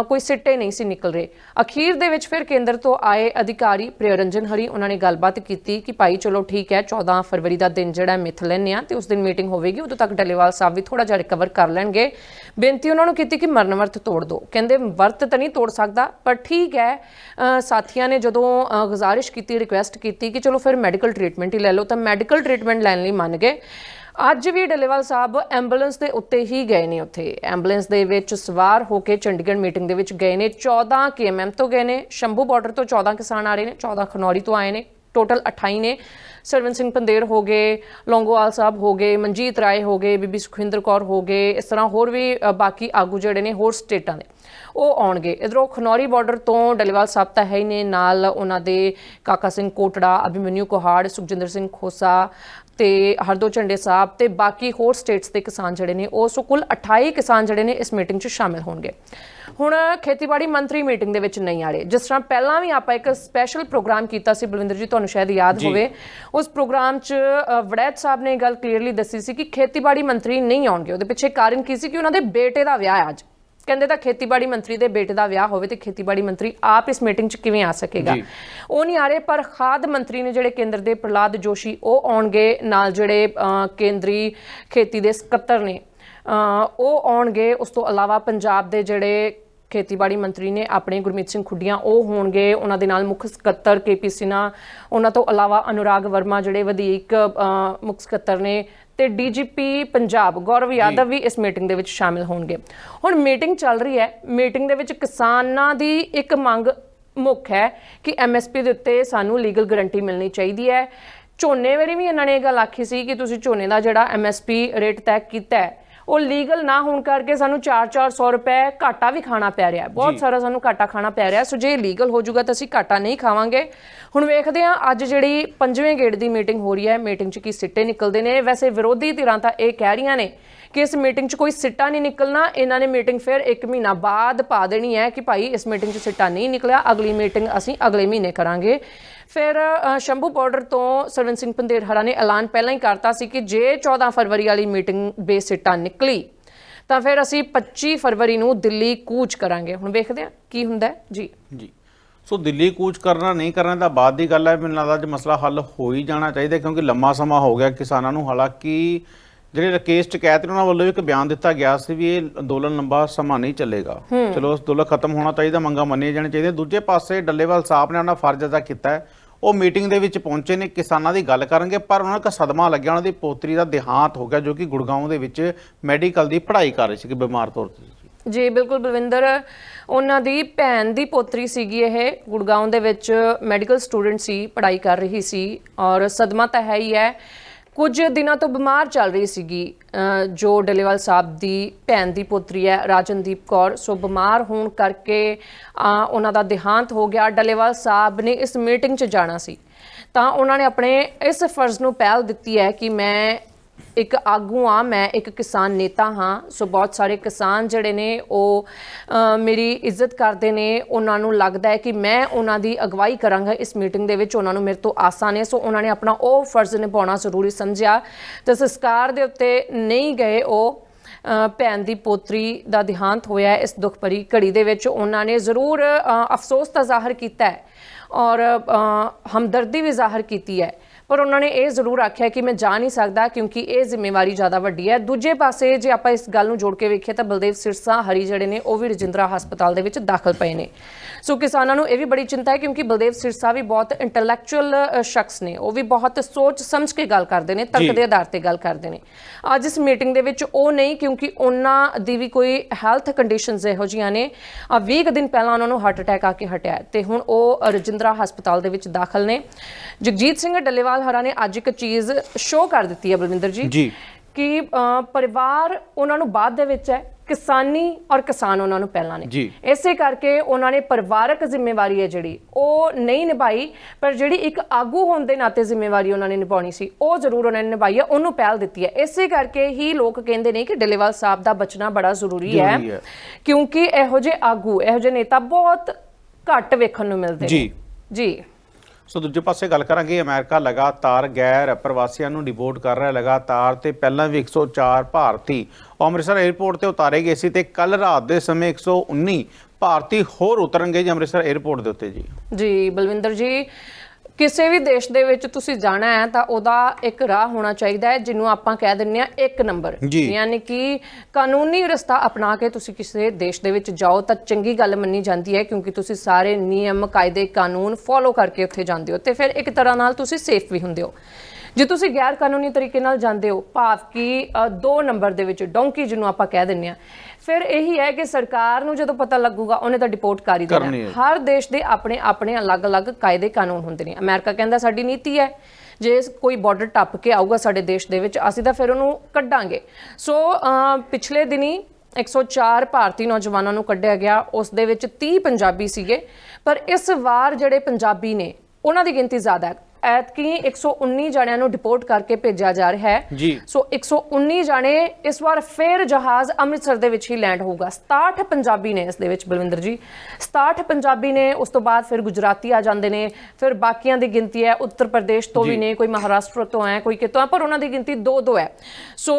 ਕੋਈ ਸਿੱਟੇ ਨਹੀਂ ਸੀ ਨਿਕਲ ਰਹੇ। ਅਖੀਰ ਦੇ ਵਿੱਚ ਫਿਰ ਕੇਂਦਰ ਤੋਂ ਆਏ ਅਧਿਕਾਰੀ ਪ੍ਰਿਯਰੰਜਨ ਹਰੀ, ਉਹਨਾਂ ਨੇ ਗੱਲਬਾਤ ਕੀਤੀ ਕਿ ਭਾਈ ਚਲੋ ਠੀਕ ਹੈ 14 ਫਰਵਰੀ ਦਾ ਦਿਨ ਜਿਹੜਾ ਮਿਥ ਲੈਂਦੇ ਆ ਤੇ ਉਸ ਦਿਨ ਮੀਟਿੰਗ ਹੋਵੇਗੀ, ਉਦੋਂ ਤੱਕ ਡੱਲੇਵਾਲ ਸਾਹਿਬ ਵੀ ਥੋੜਾ ਜਿਹਾ ਰਿਕਵਰ ਕਰ ਲੈਣਗੇ। ਬੇਨਤੀ ਉਹਨਾਂ ਨੂੰ ਕੀਤੀ ਕਿ ਮਰਨ ਵਰਤ ਤੋੜ ਦਿਓ। ਕਹਿੰਦੇ ਵਰਤ ਤਾਂ ਨਹੀਂ ਤੋੜ ਸਕਦਾ, ਪਰ ਠੀਕ ਹੈ ਸਾਥੀਆਂ ਨੇ ਜਦੋਂ ਗੁਜ਼ਾਰਿਸ਼ ਕੀਤੀ ਰਿਕੁਐਸਟ ਕੀਤੀ ਕਿ ਚਲੋ ਫਿਰ ਮੈਡੀਕਲ ਟ੍ਰੀਟਮੈਂਟ ਹੀ ਲੈ ਲਓ, ਤਾਂ ਮੈਡੀਕਲ ਟ੍ਰੀਟਮੈਂਟ ਲੈਣ ਲਈ ਮੰਨ ਗਏ। ਅੱਜ ਵੀ ਡੱਲੇਵਾਲ ਸਾਹਿਬ ਐਂਬੂਲੈਂਸ ਦੇ ਉੱਤੇ ਹੀ ਗਏ ਨੇ ਉੱਥੇ। ਐਂਬੂਲੈਂਸ ਦੇ ਵਿੱਚ ਸਵਾਰ ਹੋ ਕੇ ਚੰਡੀਗੜ੍ਹ ਮੀਟਿੰਗ ਦੇ ਵਿੱਚ ਗਏ ਨੇ। 14 ਕੇਐਮਐਮ ਤੋਂ ਗਏ ਨੇ, ਸ਼ੰਭੂ ਬਾਰਡਰ ਤੋਂ 14 ਕਿਸਾਨ ਆ ਰਹੇ ਨੇ 14 ਖਨੌਰੀ ਤੋਂ ਆਏ ਨੇ ਟੋਟਲ 28 ਨੇ। ਸਰਵਨ ਸਿੰਘ ਪੰਦੇਰ ਹੋ ਗਏ, ਲੌਂਗੋਵਾਲ ਸਾਹਿਬ ਹੋ ਗਏ, ਮਨਜੀਤ ਰਾਏ ਹੋ ਗਏ, ਬੀਬੀ ਸੁਖਿੰਦਰ ਕੌਰ ਹੋ ਗਏ, ਇਸ ਤਰ੍ਹਾਂ ਹੋਰ ਵੀ ਬਾਕੀ ਆਗੂ ਜਿਹੜੇ ਨੇ ਹੋਰ ਸਟੇਟਾਂ ਦੇ, ਉਹ ਆਉਣਗੇ। ਇਧਰੋਂ ਖਨੌਰੀ ਬਾਰਡਰ ਤੋਂ ਡੱਲੇਵਾਲ ਸਾਹਿਬ ਤਾਂ ਹੈ ਹੀ ਨੇ ਨਾਲ ਉਹਨਾਂ ਦੇ ਕਾਕਾ ਸਿੰਘ ਕੋਟੜਾ ਅਭਿਮਨਿਊ ਕੋਹਾੜ, ਸੁਖਜਿੰਦਰ ਸਿੰਘ ਖੋਸਾ ਤੇ ਹਰਦੋ ਝੰਡੇ ਸਾਹਿਬ ਤੇ ਬਾਕੀ ਹੋਰ ਸਟੇਟਸ ਦੇ ਕਿਸਾਨ ਜਿਹੜੇ ਨੇ ਉਹ ਸੋ ਕੁੱਲ 28 ਕਿਸਾਨ ਜਿਹੜੇ ਨੇ ਇਸ ਮੀਟਿੰਗ 'ਚ ਸ਼ਾਮਿਲ ਹੋਣਗੇ। ਹੁਣ ਖੇਤੀਬਾੜੀ ਮੰਤਰੀ ਮੀਟਿੰਗ ਦੇ ਵਿੱਚ ਨਹੀਂ ਆ ਰਹੇ ਜਿਸ ਤਰ੍ਹਾਂ ਪਹਿਲਾਂ ਵੀ ਆਪਾਂ ਇੱਕ ਸਪੈਸ਼ਲ ਪ੍ਰੋਗਰਾਮ ਕੀਤਾ ਸੀ ਬਲਵਿੰਦਰ ਜੀ ਤੁਹਾਨੂੰ ਸ਼ਾਇਦ ਯਾਦ ਹੋਵੇ। ਉਸ ਪ੍ਰੋਗਰਾਮ 'ਚ ਵੜੈਤ ਸਾਹਿਬ ਨੇ ਗੱਲ ਕਲੀਅਰਲੀ ਦੱਸੀ ਸੀ ਕਿ ਖੇਤੀਬਾੜੀ ਮੰਤਰੀ ਨਹੀਂ ਆਉਣਗੇ। ਉਹਦੇ ਪਿੱਛੇ ਕਾਰਨ ਕੀ ਸੀ ਕਿ ਉਹਨਾਂ ਦੇ ਬੇਟੇ ਦਾ ਵਿਆਹ ਹੈ ਅੱਜ। ਕਹਿੰਦੇ ਤਾਂ ਖੇਤੀਬਾੜੀ ਮੰਤਰੀ ਦੇ ਬੇਟੇ ਦਾ ਵਿਆਹ ਹੋਵੇ ਤੇ ਖੇਤੀਬਾੜੀ ਮੰਤਰੀ ਆਪ ਇਸ ਮੀਟਿੰਗ 'ਚ ਕਿਵੇਂ ਆ ਸਕੇਗਾ। ਉਹ ਨਹੀਂ ਆ ਰਹੇ ਪਰ ਖਾਦ ਮੰਤਰੀ ਨੇ ਜਿਹੜੇ ਕੇਂਦਰ ਦੇ ਪ੍ਰਲਾਦ ਜੋਸ਼ੀ ਉਹ ਆਉਣਗੇ ਨਾਲ ਜਿਹੜੇ ਕੇਂਦਰੀ ਖੇਤੀ ਦੇ ਸਕੱਤਰ ਨੇ ਉਹ ਆਉਣਗੇ ਉਸ ਤੋਂ ਇਲਾਵਾ ਪੰਜਾਬ ਦੇ ਜਿਹੜੇ ਖੇਤੀਬਾੜੀ ਮੰਤਰੀ ਨੇ ਆਪਣੇ ਗੁਰਮੀਤ ਸਿੰਘ ਖੁੱਡੀਆਂ ਉਹ ਹੋਣਗੇ ਉਹਨਾਂ ਦੇ ਨਾਲ ਮੁੱਖ ਸਕੱਤਰ ਕੇਪੀ ਸਿਨਾ ਉਹਨਾਂ ਤੋਂ ਇਲਾਵਾ ਅਨੁਰਾਗ ਵਰਮਾ ਜਿਹੜੇ ਵਧੀਕ ਮੁੱਖ ਸਕੱਤਰ ਨੇ ਤੇ ਡੀਜੀਪੀ ਪੰਜਾਬ ਗੌਰਵ ਯਾਦਵ ਵੀ ਇਸ ਮੀਟਿੰਗ ਦੇ ਵਿੱਚ ਸ਼ਾਮਿਲ ਹੋਣਗੇ। ਹੁਣ ਮੀਟਿੰਗ ਚੱਲ ਰਹੀ ਹੈ। ਮੀਟਿੰਗ ਦੇ ਵਿੱਚ ਕਿਸਾਨਾਂ ਦੀ ਇੱਕ ਮੰਗ ਮੁੱਖ ਹੈ ਕਿ ਐਮਐਸਪੀ ਦੇ ਉੱਤੇ ਸਾਨੂੰ ਲੀਗਲ ਗਾਰੰਟੀ ਮਿਲਣੀ ਚਾਹੀਦੀ ਹੈ। ਝੋਨੇ ਵੇਲੇ ਵੀ ਇਹਨਾਂ ਨੇ ਇਹ ਗੱਲ ਆਖੀ ਸੀ ਕਿ ਤੁਸੀਂ ਝੋਨੇ ਦਾ ਜਿਹੜਾ ਐਮਐਸਪੀ ਰੇਟ ਤੈਅ ਕੀਤਾ ਹੈ ਉਹ ਲੀਗਲ ਨਾ ਹੋਣ ਕਰਕੇ ਸਾਨੂੰ 4-400 ਰੁਪਏ ਘਾਟਾ ਵੀ ਖਾਣਾ ਪੈ ਰਿਹਾ ਹੈ। ਬਹੁਤ ਸਾਰਾ ਸਾਨੂੰ ਘਾਟਾ ਖਾਣਾ ਪੈ ਰਿਹਾ ਸੋ ਜੇ ਲੀਗਲ ਹੋ ਜਾਊਗਾ ਤਾਂ ਅਸੀਂ ਘਾਟਾ ਨਹੀਂ ਖਾਵਾਂਗੇ। ਹੁਣ ਵੇਖਦੇ ਹਾਂ ਅੱਜ ਜਿਹੜੀ ਪੰਜਵੇਂ ਗੇੜ ਦੀ ਮੀਟਿੰਗ ਹੋ ਰਹੀ ਹੈ ਮੀਟਿੰਗ 'ਚ ਕੀ ਸਿੱਟੇ ਨਿਕਲਦੇ ਨੇ। ਵੈਸੇ ਵਿਰੋਧੀ ਧਿਰਾਂ ਤਾਂ ਇਹ ਕਹਿ ਰਹੀਆਂ ਨੇ ਕਿ ਇਸ ਮੀਟਿੰਗ 'ਚ ਕੋਈ ਸਿੱਟਾ ਨਹੀਂ ਨਿਕਲਣਾ। ਇਹਨਾਂ ਨੇ ਮੀਟਿੰਗ ਫਿਰ 1 ਮਹੀਨਾ ਬਾਅਦ ਪਾ ਦੇਣੀ ਹੈ ਕਿ ਭਾਈ ਇਸ ਮੀਟਿੰਗ 'ਚ ਸਿੱਟਾ ਨਹੀਂ ਨਿਕਲਿਆ। ਅਗਲੀ ਮੀਟਿੰਗ ਅਸੀਂ ਅਗਲੇ ਮਹੀਨੇ ਕਰਾਂਗੇ। ਫਿਰ ਸ਼ੰਭੂ ਬਾਰਡਰ ਤੋਂ ਸਰਵਨ ਸਿੰਘ ਹਰਾ ਨੇ ਐਲਾਨ ਪਹਿਲਾਂ ਹੀ ਕਰਤਾ ਸੀ ਕਿ ਜੇ 14 ਫਰਵਰੀ ਵਾਲੀ ਮੀਟਿੰਗ ਬੇਸਿੱਟਾ ਨਿਕਲੀ ਤਾਂ ਫਿਰ ਅਸੀਂ 25 ਫਰਵਰੀ ਨੂੰ ਦਿੱਲੀ ਕੂਚ ਕਰਾਂਗੇ। ਹੁਣ ਵੇਖਦੇ ਹਾਂ ਕੀ ਹੁੰਦਾ ਜੀ। ਜੀ। ਸੋ ਦਿੱਲੀ ਕੂਚ ਕਰਨਾ ਨਹੀਂ ਕਰਨਾ ਤਾਂ ਬਾਅਦ ਦੀ ਗੱਲ ਹੈ। ਮੈਨੂੰ ਲੱਗਦਾ ਅੱਜ ਮਸਲਾ ਹੱਲ ਹੋ ਹੀ ਜਾਣਾ ਚਾਹੀਦਾ ਕਿਉਂਕਿ ਲੰਮਾ ਸਮਾਂ ਹੋ ਗਿਆ ਕਿਸਾਨਾਂ ਨੂੰ। ਹਾਲਾਂਕਿ ਜਿਹੜੇ ਰਕੇਸ਼ ਟਕੈਤ ਨੇ ਉਹਨਾਂ ਵੱਲੋਂ ਇੱਕ ਬਿਆਨ ਦਿੱਤਾ ਗਿਆ ਸੀ ਵੀ ਇਹ ਅੰਦੋਲਨ ਲੰਬਾ ਸਮਾਂ ਨਹੀਂ ਚੱਲੇਗਾ। ਚਲੋ ਅੰਦੋਲਨ ਖਤਮ ਹੋਣਾ ਚਾਹੀਦਾ ਮੰਗਾ ਮੰਨੀਆਂ ਜਾਣੀਆਂ ਚਾਹੀਦੀਆਂ। ਦੂਜੇ ਪਾਸੇ ਡੱਲੇਵਾਲ ਸਾਹਿਬ ਨੇ ਆਪਣਾ ਫਰਜ਼ ਅਦਾ ਕੀਤਾ ਹੈ ਉਹ ਮੀਟਿੰਗ ਦੇ ਵਿੱਚ ਪਹੁੰਚੇ ਨੇ, ਕਿਸਾਨਾਂ ਦੀ ਗੱਲ ਕਰਨਗੇ, ਪਰ ਉਹਨਾਂ ਨੂੰ ਸਦਮਾ ਲੱਗਿਆ, ਉਹਨਾਂ ਦੀ ਪੋਤਰੀ ਦਾ ਦੇਹਾਂਤ ਹੋ ਗਿਆ, ਜੋ ਕਿ ਗੁੜਗਾਉਂ ਦੇ ਵਿੱਚ ਮੈਡੀਕਲ ਦੀ ਪੜ੍ਹਾਈ ਕਰ ਰਹੀ ਸੀ ਬਿਮਾਰ ਤੌਰ ਤੇ। ਜੀ, ਬਿਲਕੁਲ ਬਲਵਿੰਦਰ, ਉਹਨਾਂ ਦੀ ਭੈਣ ਦੀ ਪੋਤਰੀ ਸੀਗੀ ਇਹ ਗੁੜਗਾਉਂ ਦੇ ਵਿੱਚ ਮੈਡੀਕਲ ਸਟੂਡੈਂਟ ਸੀ, ਪੜ੍ਹਾਈ ਕਰ ਰਹੀ ਸੀ, ਔਰ ਸਦਮਾ ਤਾਂ ਹੈ ਹੀ ਹੈ। ਕੁਝ ਦਿਨਾਂ ਤੋਂ ਬਿਮਾਰ ਚੱਲ ਰਹੀ ਸੀਗੀ ਜੋ ਡੱਲੇਵਾਲ ਸਾਹਿਬ ਦੀ ਭੈਣ ਦੀ ਪੋਤਰੀ ਹੈ, ਰਾਜਨਦੀਪ ਕੌਰ। ਸੋ ਬਿਮਾਰ ਹੋਣ ਕਰਕੇ ਉਹਨਾਂ ਦਾ ਦੇਹਾਂਤ ਹੋ ਗਿਆ। ਡੱਲੇਵਾਲ ਸਾਹਿਬ ਨੇ ਇਸ ਮੀਟਿੰਗ 'ਚ ਜਾਣਾ ਸੀ। ਤਾਂ ਉਹਨਾਂ ਨੇ ਆਪਣੇ ਇਸ ਫਰਜ਼ ਨੂੰ ਪਹਿਲ ਦਿੱਤੀ ਹੈ ਕਿ ਮੈਂ ਇੱਕ ਆਗੂ ਆ ਮੈਂ ਇੱਕ ਕਿਸਾਨ ਨੇਤਾ ਹਾਂ। ਸੋ ਬਹੁਤ ਸਾਰੇ ਕਿਸਾਨ ਜਿਹੜੇ ਨੇ, ਉਹ ਮੇਰੀ ਇੱਜ਼ਤ ਕਰਦੇ ਨੇ। ਉਹਨਾਂ ਨੂੰ ਲੱਗਦਾ ਹੈ ਕਿ ਮੈਂ ਉਹਨਾਂ ਦੀ ਅਗਵਾਈ ਕਰਾਂਗਾ ਇਸ ਮੀਟਿੰਗ ਦੇ ਵਿੱਚ। ਉਹਨਾਂ ਨੂੰ ਮੇਰੇ ਤੋਂ ਆਸਾਂ ਨੇ। ਸੋ ਉਹਨਾਂ ਨੇ ਆਪਣਾ ਉਹ ਫਰਜ਼ ਨਿਭਾਉਣਾ ਜ਼ਰੂਰੀ ਸਮਝਿਆ। ਤੇ ਸੰਸਕਾਰ ਦੇ ਉੱਤੇ ਨਹੀਂ ਗਏ ਉਹ ਭੈਣ ਦੀ ਪੋਤਰੀ ਦਾ ਦੇਹਾਂਤ ਹੋਇਆ ਇਸ ਦੁੱਖ ਭਰੀ ਘੜੀ ਦੇ ਵਿੱਚ। ਉਹਨਾਂ ਨੇ ਜ਼ਰੂਰ ਅਫਸੋਸ ਤਾਂ ਜ਼ਾਹਰ ਕੀਤਾ ਹੈ ਔਰ ਹਮਦਰਦੀ ਵੀ ਜ਼ਾਹਰ ਕੀਤੀ ਹੈ। ਪਰ ਉਹਨਾਂ ਨੇ ਇਹ ਜ਼ਰੂਰ ਆਖਿਆ ਕਿ ਮੈਂ ਜਾ ਨਹੀਂ ਸਕਦਾ ਕਿਉਂਕਿ ਇਹ ਜ਼ਿੰਮੇਵਾਰੀ ਜ਼ਿਆਦਾ ਵੱਡੀ ਹੈ। ਦੂਜੇ ਪਾਸੇ ਜੇ ਆਪਾਂ ਇਸ ਗੱਲ ਨੂੰ ਜੋੜ ਕੇ ਵੇਖੀਏ ਤਾਂ ਬਲਦੇਵ ਸਿਰਸਾ ਹਰੀ ਜਿਹੜੇ ਨੇ ਉਹ ਵੀ ਰਜਿੰਦਰਾ ਹਸਪਤਾਲ ਦੇ ਵਿੱਚ ਦਾਖਲ ਪਏ ਨੇ। ਸੋ ਕਿਸਾਨਾਂ ਨੂੰ ਇਹ ਵੀ ਬੜੀ ਚਿੰਤਾ ਹੈ ਕਿਉਂਕਿ ਬਲਦੇਵ ਸਿਰਸਾ ਵੀ ਬਹੁਤ ਇੰਟੈਲੈਕਚੁਅਲ ਸ਼ਖਸ ਨੇ। ਉਹ ਵੀ ਬਹੁਤ ਸੋਚ ਸਮਝ ਕੇ ਗੱਲ ਕਰਦੇ ਨੇ ਤਰਕ ਦੇ ਆਧਾਰ ਤੇ ਗੱਲ ਕਰਦੇ ਨੇ। ਅੱਜ ਇਸ ਮੀਟਿੰਗ ਦੇ ਵਿੱਚ ਉਹ ਨਹੀਂ ਕਿਉਂਕਿ ਉਹਨਾਂ ਦੀ ਵੀ ਕੋਈ ਹੈਲਥ ਕੰਡੀਸ਼ਨਸ ਇਹੋ ਜੀਆਂ ਨੇ। ਆ 20 ਕੁ ਦਿਨ ਪਹਿਲਾਂ ਉਹਨਾਂ ਨੂੰ ਹਾਰਟ ਅਟੈਕ ਆ ਕੇ ਹਟਿਆ ਤੇ ਹੁਣ ਉਹ ਰਜਿੰਦਰਾ ਹਸਪਤਾਲ ਦੇ ਵਿੱਚ ਦਾਖਲ ਨੇ। ਜਗਜੀਤ ਸਿੰਘ ਡੱਲੇਵਾਲ ਹਰਾ ਨੇ ਅੱਜ ਇੱਕ ਚੀਜ਼ ਸ਼ੋਅ ਕਰ ਦਿੱਤੀ ਹੈ ਬਲਵਿੰਦਰ ਜੀ ਜੀ ਕਿ ਪਰਿਵਾਰ ਉਹਨਾਂ ਨੂੰ ਬਾਅਦ ਦੇ ਵਿੱਚ ਹੈ ਕਿਸਾਨੀ ਔਰ ਕਿਸਾਨ ਉਹਨਾਂ ਨੂੰ ਪਹਿਲਾਂ ਨੇ। ਇਸੇ ਕਰਕੇ ਉਹਨਾਂ ਨੇ ਪਰਿਵਾਰਕ ਜ਼ਿੰਮੇਵਾਰੀ ਹੈ ਜਿਹੜੀ ਉਹ ਨਹੀਂ ਨਿਭਾਈ ਪਰ ਜਿਹੜੀ ਇੱਕ ਆਗੂ ਹੋਣ ਦੇ ਨਾਤੇ ਜ਼ਿੰਮੇਵਾਰੀ ਉਹਨਾਂ ਨੇ ਨਿਭਾਉਣੀ ਸੀ ਉਹ ਜ਼ਰੂਰ ਉਹਨਾਂ ਨੇ ਨਿਭਾਈ ਹੈ ਉਹਨੂੰ ਪਹਿਲ ਦਿੱਤੀ ਹੈ ਇਸੇ ਕਰਕੇ ਹੀ ਲੋਕ ਕਹਿੰਦੇ ਨੇ ਕਿ ਡੱਲੇਵਾਲ ਸਾਹਿਬ ਦਾ ਬਚਣਾ ਬੜਾ ਜ਼ਰੂਰੀ ਹੈ ਜ਼ਰੂਰੀ ਹੈ। ਕਿਉਂਕਿ ਇਹੋ ਜਿਹੇ ਆਗੂ ਇਹੋ ਜਿਹੇ ਨੇਤਾ ਬਹੁਤ ਘੱਟ ਵੇਖਣ ਨੂੰ ਮਿਲਦੇ ਨੇ ਜੀ। ਜੀ ਸੋ ਦੂਜੇ ਪਾਸੇ ਗੱਲ ਕਰਾਂਗੇ, ਅਮਰੀਕਾ ਲਗਾਤਾਰ ਗੈਰ ਪ੍ਰਵਾਸੀਆਂ ਨੂੰ ਡਿਪੋਰਟ ਕਰ ਰਿਹਾ, ਲਗਾਤਾਰ ਤੇ ਪਹਿਲਾਂ ਵੀ 104 ਭਾਰਤੀ ਅੰਮ੍ਰਿਤਸਰ 에ਅਰਪੋਰਟ ਤੇ ਉਤਾਰੇ ਗਏ ਸੀ ਤੇ ਕੱਲ ਰਾਤ ਦੇ ਸਮੇਂ 119 ਭਾਰਤੀ ਹੋਰ ਉਤਰਨਗੇ ਜੀ ਅੰਮ੍ਰਿਤਸਰ 에ਅਰਪੋਰਟ ਦੇ ਉੱਤੇ ਜੀ। ਜੀ, ਬਲਵਿੰਦਰ ਜੀ ਕਿਸੇ ਵੀ ਦੇਸ਼ ਦੇ ਵਿੱਚ ਤੁਸੀਂ ਜਾਣਾ ਹੈ ਤਾਂ ਉਹਦਾ ਇੱਕ ਰਾਹ ਹੋਣਾ ਚਾਹੀਦਾ ਹੈ ਜਿਹਨੂੰ ਆਪਾਂ ਕਹਿ ਦਿੰਦੇ ਆ ਇੱਕ ਨੰਬਰ। ਯਾਨੀ ਕਿ ਕਾਨੂੰਨੀ ਰਸਤਾ ਅਪਣਾ ਕੇ ਤੁਸੀਂ ਕਿਸੇ ਦੇਸ਼ ਦੇ ਵਿੱਚ ਜਾਓ ਤਾਂ ਚੰਗੀ ਗੱਲ ਮੰਨੀ ਜਾਂਦੀ ਹੈ ਕਿਉਂਕਿ ਤੁਸੀਂ ਸਾਰੇ ਨਿਯਮ ਕਾਇਦੇ ਕਾਨੂੰਨ ਫੋਲੋ ਕਰਕੇ ਉੱਥੇ ਜਾਂਦੇ ਹੋ ਤੇ ਫਿਰ ਇੱਕ ਤਰ੍ਹਾਂ ਨਾਲ ਤੁਸੀਂ ਸੇਫ ਵੀ ਹੁੰਦੇ ਹੋ ਜੇ ਤੁਸੀਂ ਗੈਰ ਕਾਨੂੰਨੀ ਤਰੀਕੇ ਨਾਲ ਜਾਂਦੇ ਹੋ ਭਾਵ ਕਿ ਦੋ ਨੰਬਰ ਦੇ ਵਿੱਚ ਡੋਂਕੀ ਜਿਹਨੂੰ ਆਪਾਂ ਕਹਿ ਦਿੰਦੇ ਆ ਫਿਰ ਇਹੀ ਹੈ ਕਿ ਸਰਕਾਰ ਨੂੰ ਜਦੋਂ ਪਤਾ ਲੱਗੂਗਾ ਉਹਨੇ ਤਾਂ ਡਿਪੋਰਟ ਕਰ ਹੀ ਦੇਣਾ। ਹਰ ਦੇਸ਼ ਦੇ ਆਪਣੇ ਆਪਣੇ ਅਲੱਗ-ਅਲੱਗ ਕਾਇਦੇ ਕਾਨੂੰਨ ਹੁੰਦੇ ਨੇ। ਅਮਰੀਕਾ ਕਹਿੰਦਾ ਸਾਡੀ ਨੀਤੀ ਹੈ ਜੇ ਕੋਈ ਬਾਰਡਰ ਟੱਪ ਕੇ ਆਊਗਾ ਸਾਡੇ ਦੇਸ਼ ਦੇ ਵਿੱਚ ਅਸੀਂ ਤਾਂ ਫਿਰ ਉਹਨੂੰ ਕੱਢਾਂਗੇ। ਸੋ ਪਿਛਲੇ ਦਿਨੀ 104 ਭਾਰਤੀ ਨੌਜਵਾਨਾਂ ਨੂੰ ਕੱਢਿਆ ਗਿਆ ਉਸ ਦੇ ਵਿੱਚ 30 ਪੰਜਾਬੀ ਸੀਗੇ। ਪਰ ਇਸ ਵਾਰ ਜਿਹੜੇ ਪੰਜਾਬੀ ਨੇ ਉਹਨਾਂ ਦੀ ਗਿਣਤੀ ਜ਼ਿਆਦਾ ਹੈ। ਐਤਕੀ 119 ਜਣਿਆਂ ਨੂੰ ਡਿਪੋਰਟ ਕਰਕੇ ਭੇਜਿਆ ਜਾ ਰਿਹਾ ਹੈ। ਜੀ। ਸੋ 119 ਜਾਣੇ ਇਸ ਵਾਰ ਫੇਰ ਜਹਾਜ਼ ਅੰਮ੍ਰਿਤਸਰ ਦੇ ਵਿੱਚ ਹੀ ਲੈਂਡ ਹੋਊਗਾ। 67 ਪੰਜਾਬੀ ਨੇ ਇਸ ਦੇ ਵਿੱਚ ਬਲਵਿੰਦਰ ਜੀ। 67 ਪੰਜਾਬੀ ਨੇ ਉਸ ਤੋਂ ਬਾਅਦ ਫਿਰ ਗੁਜਰਾਤੀ ਆ ਜਾਂਦੇ ਨੇ ਫਿਰ ਬਾਕੀਆਂ ਦੀ ਗਿਣਤੀ ਹੈ ਉੱਤਰ ਪ੍ਰਦੇਸ਼ ਤੋਂ ਵੀ। ਨੇ ਕੋਈ ਮਹਾਰਾਸ਼ਟਰ ਤੋਂ ਹੈ ਕੋਈ ਕਿਤੋਂ ਹੈ ਪਰ ਉਹਨਾਂ ਦੀ ਗਿਣਤੀ ਦੋ ਦੋ ਹੈ। ਸੋ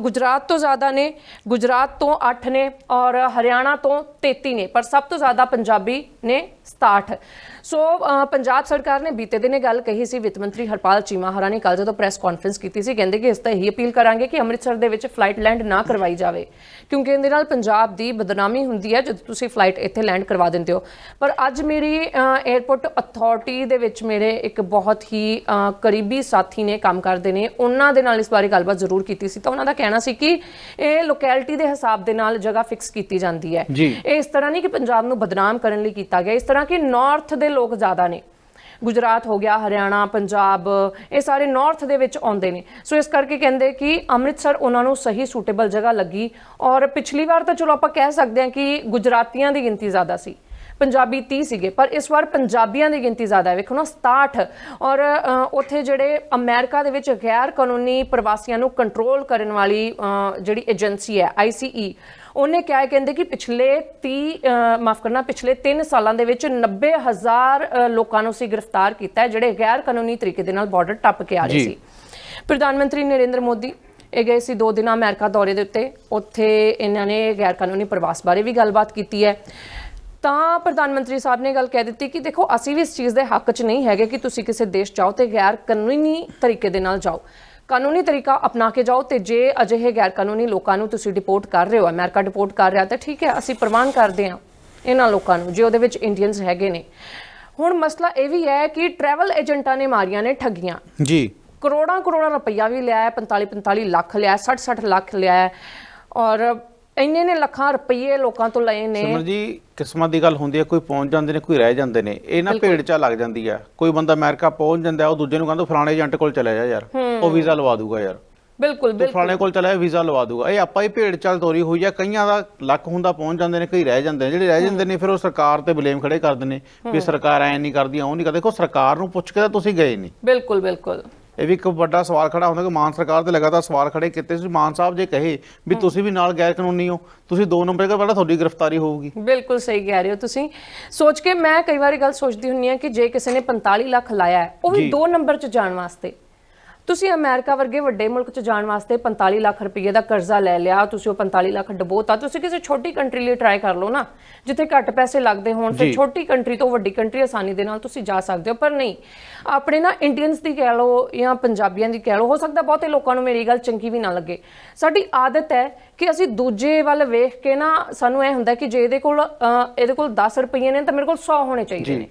ਗੁਜਰਾਤ ਤੋਂ ਜ਼ਿਆਦਾ ਨੇ ਗੁਜਰਾਤ ਤੋਂ 8 ਨੇ ਔਰ ਹਰਿਆਣਾ ਤੋਂ 33 ਨੇ ਪਰ ਸਭ ਤੋਂ ਜ਼ਿਆਦਾ ਪੰਜਾਬੀ ਨੇ 67 ਸੋ ਪੰਜਾਬ ਸਰਕਾਰ ਨੇ ਬੀਤੇ ਦਿਨ ਇਹ ਗੱਲ ਕਹੀ ਸੀ ਵਿੱਤ ਮੰਤਰੀ ਹਰਪਾਲ ਚੀਮਾ ਹਰਾ ਨੇ ਕੱਲ ਜਦੋਂ ਪ੍ਰੈਸ ਕਾਨਫਰੰਸ ਕੀਤੀ ਸੀ, ਕਹਿੰਦੇ ਕਿ ਇਸ ਤਾਂ ਇਹੀ ਅਪੀਲ ਕਰਾਂਗੇ ਕਿ ਅੰਮ੍ਰਿਤਸਰ ਦੇ ਵਿੱਚ ਫਲਾਈਟ ਲੈਂਡ ਨਾ ਕਰਵਾਈ ਜਾਵੇ। ਕਿਉਂਕਿ ਇਹਦੇ ਨਾਲ ਪੰਜਾਬ ਦੀ ਬਦਨਾਮੀ ਹੁੰਦੀ ਹੈ ਜਦੋਂ ਤੁਸੀਂ ਫਲਾਈਟ ਇੱਥੇ ਲੈਂਡ ਕਰਵਾ ਦਿੰਦੇ ਹੋ। ਪਰ ਅੱਜ ਮੇਰੀ 에ਅਰਪੋਰਟ ਅਥਾਰਟੀ ਦੇ ਵਿੱਚ ਮੇਰੇ ਇੱਕ ਬਹੁਤ ਹੀ ਕਰੀਬੀ ਸਾਥੀ ਨੇ ਕੰਮ ਕਰਦੇ ਨੇ। ਉਹਨਾਂ ਦੇ ਨਾਲ ਇਸ ਬਾਰੇ ਗੱਲਬਾਤ ਜ਼ਰੂਰ ਕੀਤੀ ਸੀ। ਤਾਂ ਉਹਨਾਂ ਦਾ ਕਹਿਣਾ ਸੀ ਕਿ ਇਹ ਲੋਕੈਲਿਟੀ ਦੇ ਹਿਸਾਬ ਦੇ ਨਾਲ ਜਗ੍ਹਾ ਫਿਕਸ ਕੀਤੀ ਜਾਂਦੀ ਹੈ। ਇਹ ਇਸ ਤਰ੍ਹਾਂ ਨਹੀਂ ਕਿ ਪੰਜਾਬ ਨੂੰ ਬਦਨਾਮ ਕਰਨ ਲਈ ਕੀਤਾ ਗਿਆ। ਇਸ ਤਰ੍ਹਾਂ ਕਿ ਨਾਰਥ ਦੇ ਲੋਕ ਜ਼ਿਆਦਾ ਨੇ। ਗੁਜਰਾਤ ਹੋ ਗਿਆ, ਹਰਿਆਣਾ, ਪੰਜਾਬ, ਇਹ ਸਾਰੇ ਨਾਰਥ ਦੇ ਵਿੱਚ ਆਉਂਦੇ ਨੇ। ਸੋ ਇਸ ਕਰਕੇ ਕਹਿੰਦੇ ਕਿ ਅੰਮ੍ਰਿਤਸਰ ਉਹਨਾਂ ਨੂੰ ਸਹੀ ਸੂਟੇਬਲ ਜਗ੍ਹਾ ਲੱਗੀ। ਔਰ ਪਿਛਲੀ ਵਾਰ ਤਾਂ ਚਲੋ ਆਪਾਂ ਕਹਿ ਸਕਦੇ ਹਾਂ ਕਿ ਗੁਜਰਾਤੀਆਂ ਦੀ ਗਿਣਤੀ ਜ਼ਿਆਦਾ ਸੀ, ਪੰਜਾਬੀ 30 ਸੀਗੇ, ਪਰ ਇਸ ਵਾਰ ਪੰਜਾਬੀਆਂ ਦੀ ਗਿਣਤੀ ਜ਼ਿਆਦਾ ਹੈ। ਵੇਖੋ ਨਾ 67 ਔਰ ਉੱਥੇ ਜਿਹੜੇ ਅਮਰੀਕਾ ਦੇ ਵਿੱਚ ਗੈਰ ਕਾਨੂੰਨੀ ਪ੍ਰਵਾਸੀਆਂ ਨੂੰ ਕੰਟਰੋਲ ਕਰਨ ਵਾਲੀ ਜਿਹੜੀ ਏਜੰਸੀ ਹੈ ਆਈਸੀਈ ਉਹਨੇ ਕਿਹਾ ਹੈ ਕਹਿੰਦੇ ਕਿ ਪਿਛਲੇ 30 ਅ, ਮਾਫ ਕਰਨਾ ਪਿਛਲੇ 3 ਸਾਲਾਂ ਦੇ ਵਿੱਚ 90000 ਅ, ਲੋਕਾਂ ਨੂੰ ਅਸੀਂ ਗ੍ਰਿਫਤਾਰ ਕੀਤਾ ਜਿਹੜੇ ਗੈਰ ਕਾਨੂੰਨੀ ਤਰੀਕੇ ਦੇ ਨਾਲ ਬਾਰਡਰ ਟੱਪ ਕੇ ਆ ਰਹੇ। ਸੀ। ਪ੍ਰਧਾਨ ਮੰਤਰੀ ਨਰਿੰਦਰ ਮੋਦੀ ਇਹ ਗਏ ਸੀ ਦੋ ਦਿਨਾਂ ਅਮਰੀਕਾ ਦੌਰੇ ਦੇ ਉੱਤੇ। ਉੱਥੇ ਇਹਨਾਂ ਨੇ ਗੈਰ ਕਾਨੂੰਨੀ ਪ੍ਰਵਾਸ ਬਾਰੇ ਵੀ ਗੱਲਬਾਤ ਕੀਤੀ ਹੈ। ਤਾਂ ਪ੍ਰਧਾਨ ਮੰਤਰੀ ਸਾਹਿਬ ਨੇ ਗੱਲ ਕਹਿ ਦਿੱਤੀ ਕਿ ਦੇਖੋ ਅਸੀਂ ਵੀ ਇਸ ਚੀਜ਼ ਦੇ ਹੱਕ 'ਚ ਨਹੀਂ ਹੈਗੇ ਕਿ ਤੁਸੀਂ ਕਿਸੇ ਦੇਸ਼ ਜਾਓ ਤੇ ਗੈਰ ਕਾਨੂੰਨੀ ਤਰੀਕੇ ਦੇ ਨਾਲ ਜਾਓ। ਕਾਨੂੰਨੀ ਤਰੀਕਾ ਅਪਣਾ ਕੇ ਜਾਓ ਤੇ ਜੇ ਅਜਿਹੇ ਗੈਰ ਕਾਨੂੰਨੀ ਲੋਕਾਂ ਨੂੰ ਤੁਸੀਂ ਡਿਪੋਰਟ ਕਰ ਰਹੇ ਹੋ ਅਮਰੀਕਾ ਡਿਪੋਰਟ ਕਰ ਰਿਹਾ ਤਾਂ ਠੀਕ ਹੈ ਅਸੀਂ ਪ੍ਰਵਾਨ ਕਰਦੇ ਹਾਂ ਇਹਨਾਂ ਲੋਕਾਂ ਨੂੰ ਜੇ ਉਹਦੇ ਵਿੱਚ ਇੰਡੀਅਨਸ ਹੈਗੇ ਨੇ। ਹੁਣ ਮਸਲਾ ਇਹ ਵੀ ਹੈ ਕਿ ਟਰੈਵਲ ਏਜੰਟਾਂ ਨੇ ਮਾਰੀਆਂ ਨੇ ਠੱਗੀਆਂ। ਜੀ। ਕਰੋੜਾਂ ਕਰੋੜਾਂ ਰੁਪਈਆ ਵੀ ਲਿਆ ਹੈ 45 45 ਲੱਖ ਲਿਆ 60 60 ਲੱਖ ਲਿਆ ਔਰ ਇੰਨੇ ਨੇ ਲੱਖਾਂ ਰੁਪਈਏ ਲੋਕਾਂ ਤੋਂ ਲਏ ਨੇ। ਸਿਮਰ ਜੀ ਕਿਸਮਤ ਦੀ ਗੱਲ ਹੁੰਦੀ ਹੈ ਕੋਈ ਪਹੁੰਚ ਜਾਂਦੇ ਨੇ ਕੋਈ ਰਹਿ ਜਾਂਦੇ ਨੇ। ਇਹ ਨਾ ਭੇਡ ਚਾ ਲੱਗ ਜਾਂਦੀ ਆ। ਕੋਈ ਬੰਦਾ ਅਮਰੀਕਾ ਪਹੁੰਚ ਜਾਂਦਾ ਉਹ ਦੂਜੇ ਨੂੰ ਕਹਿੰਦਾ ਫਲਾਣੇ ਏਜੰਟ ਕੋਲ ਚਲੇ ਜਾ ਯਾਰ। ਉਹ ਵੀਜ਼ਾ ਲਵਾ ਦੂਗਾ ਯਾਰ। ਬਿਲਕੁਲ ਬਿਲਕੁਲ। ਫਲਾਣੇ ਕੋਲ ਚਲਾ ਵੀਜ਼ਾ ਲਵਾ ਦੂਗਾ। ਇਹ ਆਪਾਂ ਹੀ ਭੇਡ ਚਾਲ ਤੋਰੀ ਹੋਈ ਆ। ਕਈਆਂ ਦਾ ਲੱਕ ਹੁੰਦਾ ਪਹੁੰਚ ਜਾਂਦੇ ਨੇ ਕਈ ਰਹਿ ਜਾਂਦੇ ਨੇ। ਜਿਹੜੇ ਰਹਿ ਜਾਂਦੇ ਨੇ ਫਿਰ ਉਹ ਸਰਕਾਰ ਤੇ ਬਲੇਮ ਖੜੇ ਕਰਦੇ ਨੇ ਵੀ ਸਰਕਾਰ ਐ ਨਹੀਂ ਕਰਦੀ ਉਹ ਨਹੀਂ ਕਰਦੀ। ਦੇਖੋ ਸਰਕਾਰ ਨੂੰ ਪੁੱਛ ਕੇ ਤਾਂ ਤੁਸੀਂ ਗਏ ਨਹੀਂ। ਬਿਲਕੁਲ ਬਿਲਕੁਲ। ਇਹ ਵੀ ਇੱਕ ਵੱਡਾ ਸਵਾਲ ਖੜਾ ਹੁੰਦਾ ਕਿ ਮਾਨ ਸਰਕਾਰ ਤੇ ਲਗਾਤਾਰ ਸਵਾਲ ਖੜੇ ਕੀਤੇ। ਸੀ ਮਾਨ ਸਾਹਿਬ ਜੇ ਕਹੇ ਵੀ ਤੁਸੀਂ ਵੀ ਨਾਲ ਗੈਰ ਕਾਨੂੰਨੀ ਹੋ ਤੁਸੀਂ ਦੋ ਨੰਬਰ ਦਾ ਪਹਿਲਾਂ ਤੁਹਾਡੀ ਗ੍ਰਿਫਤਾਰੀ ਹੋਊਗੀ। ਬਿਲਕੁਲ ਸਹੀ ਕਹਿ ਰਹੇ ਹੋ ਤੁਸੀਂ। ਸੋਚ ਕੇ ਮੈਂ ਕਈ ਵਾਰੀ ਗੱਲ ਸੋਚਦੀ ਹੁੰਨੀ ਆ ਕਿ ਜੇ ਕਿਸੇ ਨੇ 45 ਲੱਖ ਲਾਇਆ ਉਹ ਵੀ। ਦੋ ਨੰਬਰ 'ਚ ਜਾਣ ਵਾਸਤੇ। ਤੁਸੀਂ ਅਮਰੀਕਾ ਵਰਗੇ ਵੱਡੇ ਮੁਲਕ 'ਚ ਜਾਣ ਵਾਸਤੇ 45 ਲੱਖ ਰੁਪਏ ਦਾ ਕਰਜ਼ਾ ਲੈ ਲਿਆ ਤੁਸੀਂ ਉਹ 45 ਲੱਖ ਡਬੋਤਾ ਤੁਸੀਂ ਕਿਸੇ ਛੋਟੀ ਕੰਟਰੀ ਲਈ ਟਰਾਈ ਕਰ ਲਓ ਨਾ। ਜਿੱਥੇ ਘੱਟ ਪੈਸੇ ਲੱਗਦੇ ਹੋਣ ਫਿਰ। ਛੋਟੀ ਕੰਟਰੀ ਤੋਂ ਵੱਡੀ ਕੰਟਰੀ ਆਸਾਨੀ ਦੇ ਨਾਲ ਤੁਸੀਂ ਜਾ ਸਕਦੇ ਹੋ ਪਰ ਨਹੀਂ। ਆਪਣੇ ਨਾ ਇੰਡੀਅਨਸ ਦੀ ਕਹਿ ਲਓ ਜਾਂ ਪੰਜਾਬੀਆਂ ਦੀ ਕਹਿ ਲਓ ਹੋ ਸਕਦਾ ਬਹੁਤੇ ਲੋਕਾਂ ਨੂੰ ਮੇਰੀ ਗੱਲ ਚੰਗੀ ਵੀ ਨਾ ਲੱਗੇ। ਸਾਡੀ ਆਦਤ ਹੈ ਕਿ ਅਸੀਂ ਦੂਜੇ ਵੱਲ ਵੇਖ ਕੇ ਨਾ ਸਾਨੂੰ ਇਹ ਹੁੰਦਾ ਕਿ ਜੇ ਇਹਦੇ ਕੋਲ ਇਹਦੇ ਕੋਲ 10 ਰੁਪਏ ਨੇ ਤਾਂ ਮੇਰੇ ਕੋਲ 100 ਹੋਣੇ ਚਾਹੀਦੇ ਨੇ।